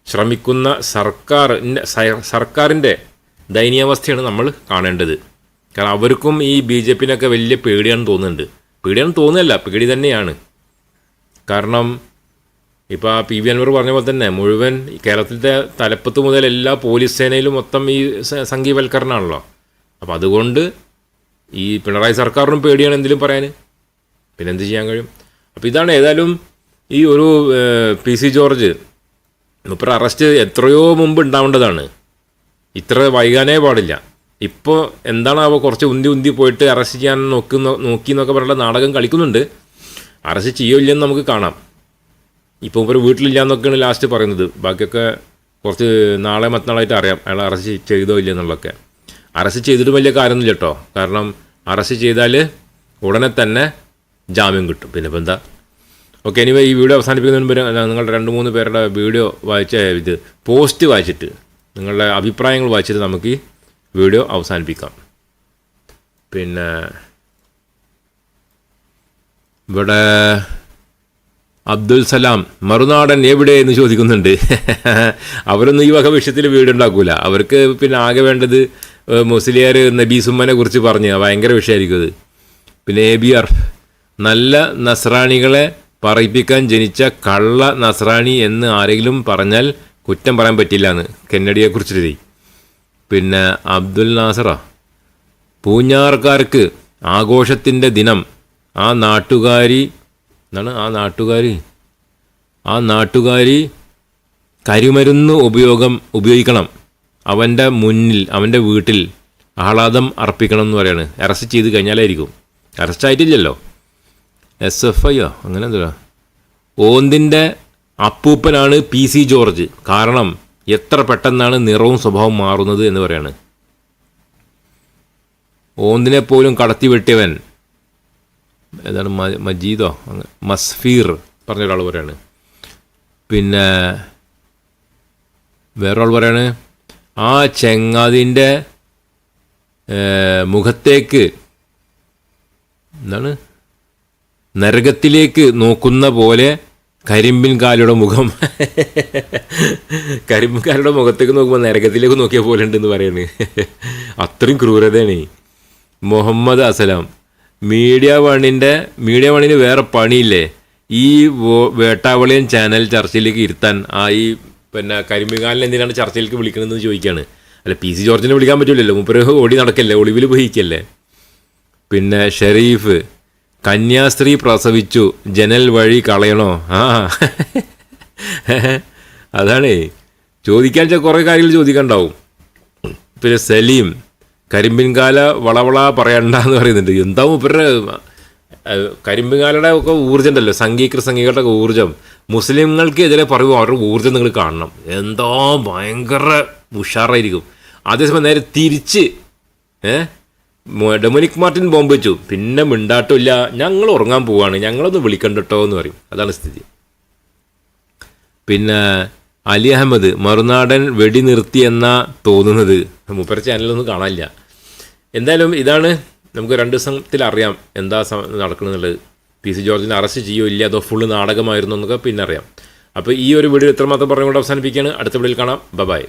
[SPEAKER 1] ശ്രമിക്കുന്ന സർക്കാർ സർക്കാരിന്റെ ദയനീയാവസ്ഥയാണ് നമ്മൾ കാണേണ്ടത്. കാരണം അവർക്കും ഈ ബി ജെ പിനൊക്കെ വലിയ പേടിയാണെന്ന് തോന്നുന്നുണ്ട്. പേടിയാണെന്ന് തോന്നുന്നില്ല പേടി തന്നെയാണ്. കാരണം ഇപ്പോൾ ആ പി വി അൻവർ പറഞ്ഞ പോലെ തന്നെ മുഴുവൻ കേരളത്തിലത്തെ തലപ്പത്ത് മുതൽ എല്ലാ പോലീസ് സേനയിലും മൊത്തം ഈ സംഘീവൽക്കരണമാണല്ലോ. അപ്പം അപ്പോൾ അതുകൊണ്ട് ഈ പിണറായി സർക്കാരിനും പേടിയാണ് എന്തെങ്കിലും പറയാൻ പിന്നെ എന്ത് ചെയ്യാൻ കഴിയും? അപ്പോൾ ഇതാണ് ഏതായാലും ഈ ഒരു പി സി ജോർജ് മൂപ്പർ അറസ്റ്റ് എത്രയോ മുമ്പ് ഉണ്ടാവേണ്ടതാണ്. ഇത്ര വൈകാനേ പാടില്ല. ഇപ്പോൾ എന്താണാവോ കുറച്ച് ഉന്തി ഉന്തി പോയിട്ട് അറസ്റ്റ് ചെയ്യാൻ നോക്കി നോക്കി എന്നൊക്കെ പറയുന്ന നാടകം കളിക്കുന്നുണ്ട്. അറസ്റ്റ് ചെയ്യോ ഇല്ലെന്ന് നമുക്ക് കാണാം. ഇപ്പോൾ മുമ്പ് വീട്ടിലില്ല എന്നൊക്കെയാണ് ലാസ്റ്റ് പറയുന്നത്. ബാക്കിയൊക്കെ കുറച്ച് നാളെ മറ്റന്നാളായിട്ട് അറിയാം. അയാൾ അറസ്റ്റ് ചെയ്തോ ഇല്ലെന്നുള്ളതൊക്കെ അറസ്റ്റ് ചെയ്തിട്ട് വലിയ കാര്യമൊന്നുമില്ല കേട്ടോ. കാരണം അറസ്റ്റ് ചെയ്താൽ ഉടനെ തന്നെ ജാമ്യം കിട്ടും. പിന്നെ ഇപ്പം എന്താ? ഓക്കെ എനിവേ ഈ വീഡിയോ അവസാനിപ്പിക്കുന്നതിന് മുമ്പ് നിങ്ങളുടെ രണ്ട് മൂന്ന് പേരുടെ വീഡിയോ വായിച്ച ഇത് പോസ്റ്റ് വായിച്ചിട്ട് നിങ്ങളുടെ അഭിപ്രായങ്ങൾ വായിച്ചിട്ട് നമുക്ക് ഈ വീഡിയോ അവസാനിപ്പിക്കാം. പിന്നെ ഇവിടെ അബ്ദുൽ സലാം മറുനാടൻ എവിടെ എന്ന് ചോദിക്കുന്നുണ്ട്. അവരൊന്നും ഈ വക വിഷയത്തിൽ വീടുണ്ടാക്കൂല അവർക്ക് പിന്നെ ആകെ വേണ്ടത് മുസ്ലിയാർ നബീസുമ്മനെ കുറിച്ച് പറഞ്ഞു. ഭയങ്കര വിഷയമായിരിക്കും അത് പിന്നെ എ ബി ആർ നല്ല നസ്രാണികളെ പറയിപ്പിക്കാൻ ജനിച്ച കള്ള നസ്രാണി എന്ന് ആരെങ്കിലും പറഞ്ഞാൽ കുറ്റം പറയാൻ പറ്റില്ല എന്ന് കെന്നഡിയെ കുറിച്ചെഴുതി പിന്നെ അബ്ദുൽ നാസറ. പൂഞ്ഞാർക്കാർക്ക് ആഘോഷത്തിന്റെ ദിനം. ആ നാട്ടുകാരി എന്താണ് ആ നാട്ടുകാരി? ആ നാട്ടുകാരി കരിമരുന്ന് ഉപയോഗം ഉപയോഗിക്കണം. അവന്റെ മുന്നിൽ അവന്റെ വീട്ടിൽ ആഹ്ലാദം അർപ്പിക്കണം എന്ന് പറയാണ്. അറസ്റ്റ് ചെയ്ത് കഴിഞ്ഞാലായിരിക്കും. അറസ്റ്റ് ആയിട്ടില്ലല്ലോ. എസ് എഫ് ഐയോ അങ്ങനെ എന്താ ഓന്തിന്റെ അപ്പൂപ്പനാണ് പി സി ജോർജ്. കാരണം എത്ര പെട്ടെന്നാണ് നിറവും സ്വഭാവം മാറുന്നത് എന്ന് പറയാണ്. ഓന്തിനെ പോലും കടത്തി വെട്ടിയവൻ ഏതാണ് മജീദോ? മസ്ഫീർ പറഞ്ഞ ഒരാൾ പറയാണ്. പിന്നെ വേറൊരാൾ പറയാണ് ആ ചെങ്ങാതിന്റെ മുഖത്തേക്ക് എന്താണ്? നരകത്തിലേക്ക് നോക്കുന്ന പോലെ കരിമ്പിൻ കാലുടെ മുഖം. കരിമ്പിൻ കാലുടെ മുഖത്തേക്ക് നോക്കുമ്പോൾ നരകത്തിലേക്ക് നോക്കിയ പോലെ ഉണ്ടെന്ന് പറയുന്നത് അത്രയും ക്രൂരതയാണ്. മുഹമ്മദ് അസലാം. മീഡിയ വണ്ണിന്റെ മീഡിയ വണ്ണിന് വേറെ പണിയില്ലേ? ഈ വേട്ടാവളിയൻ ചാനൽ ചർച്ചയിലേക്ക് ഇരുത്താൻ ആ ഈ പിന്നെ കരിമ്പുകാലിനെ എന്തിനാണ് ചർച്ചയിലേക്ക് വിളിക്കണമെന്ന് ചോദിക്കുകയാണ് അല്ല പി സി ജോർജിനെ വിളിക്കാൻ പറ്റില്ലല്ലോ മുപ്പര് ഓടി നടക്കല്ലേ? ഒളിവിൽ പോയിക്കല്ലേ? പിന്നെ ഷെരീഫ് കന്യാസ്ത്രീ പ്രസവിച്ചു. ജനൽ വഴി കളയണോ? ആ. അതാണേ. ചോദിക്കാൻ വെച്ചാൽ കുറേ കാര്യങ്ങൾ ചോദിക്കണ്ടാവും. പിന്നെ സലീം കരിമ്പിൻകാല വളവള പറയണ്ടെന്ന് പറയുന്നുണ്ട്. എന്താ ഇവരുടെ കരിമ്പിൻകാലയുടെ ഒക്കെ ഊർജം ഉണ്ടല്ലോ സംഘീകൃത കൃസംഗികളുടെ ഒക്കെ ഊർജം. മുസ്ലിങ്ങൾക്ക് എതിരെ പറയുമ്പോൾ അവരുടെ ഊർജം നിങ്ങൾ കാണണം. എന്തോ ഭയങ്കര ഉഷാറായിരിക്കും. അതേസമയം നേരെ തിരിച്ച് ഡൊമിനിക് മാർട്ടിൻ ബോംബ് വെച്ചു പിന്നെ മിണ്ടാട്ടില്ല ഞങ്ങൾ ഉറങ്ങാൻ പോവാണ്. ഞങ്ങളൊന്ന് വിളിക്കണ്ടട്ടോ എന്ന് പറയും. അതാണ് സ്ഥിതി. പിന്നെ അലി അഹമ്മദ് മറുനാടൻ വെടി നിർത്തി എന്നാ തോന്നുന്നത്. മുപ്പര ചാനലൊന്നും കാണാനില്ല. എന്തായാലും ഇതാണ് നമുക്ക് രണ്ട് ദിവസത്തിൽ അറിയാം എന്താ നടക്കണമെന്നുള്ളത് പി സി ജോർജിനെ അറസ്റ്റ് ചെയ്യോ ഇല്ല അതോ ഫുള്ള് നാടകമായിരുന്നു എന്നൊക്കെ പിന്നെ അറിയാം അപ്പോൾ ഈ ഒരു വീഡിയോ എത്രമാത്രം പറഞ്ഞുകൊണ്ട് അവസാനിപ്പിക്കുകയാണ്. അടുത്ത വീഡിയോയിൽ കാണാം. ബൈ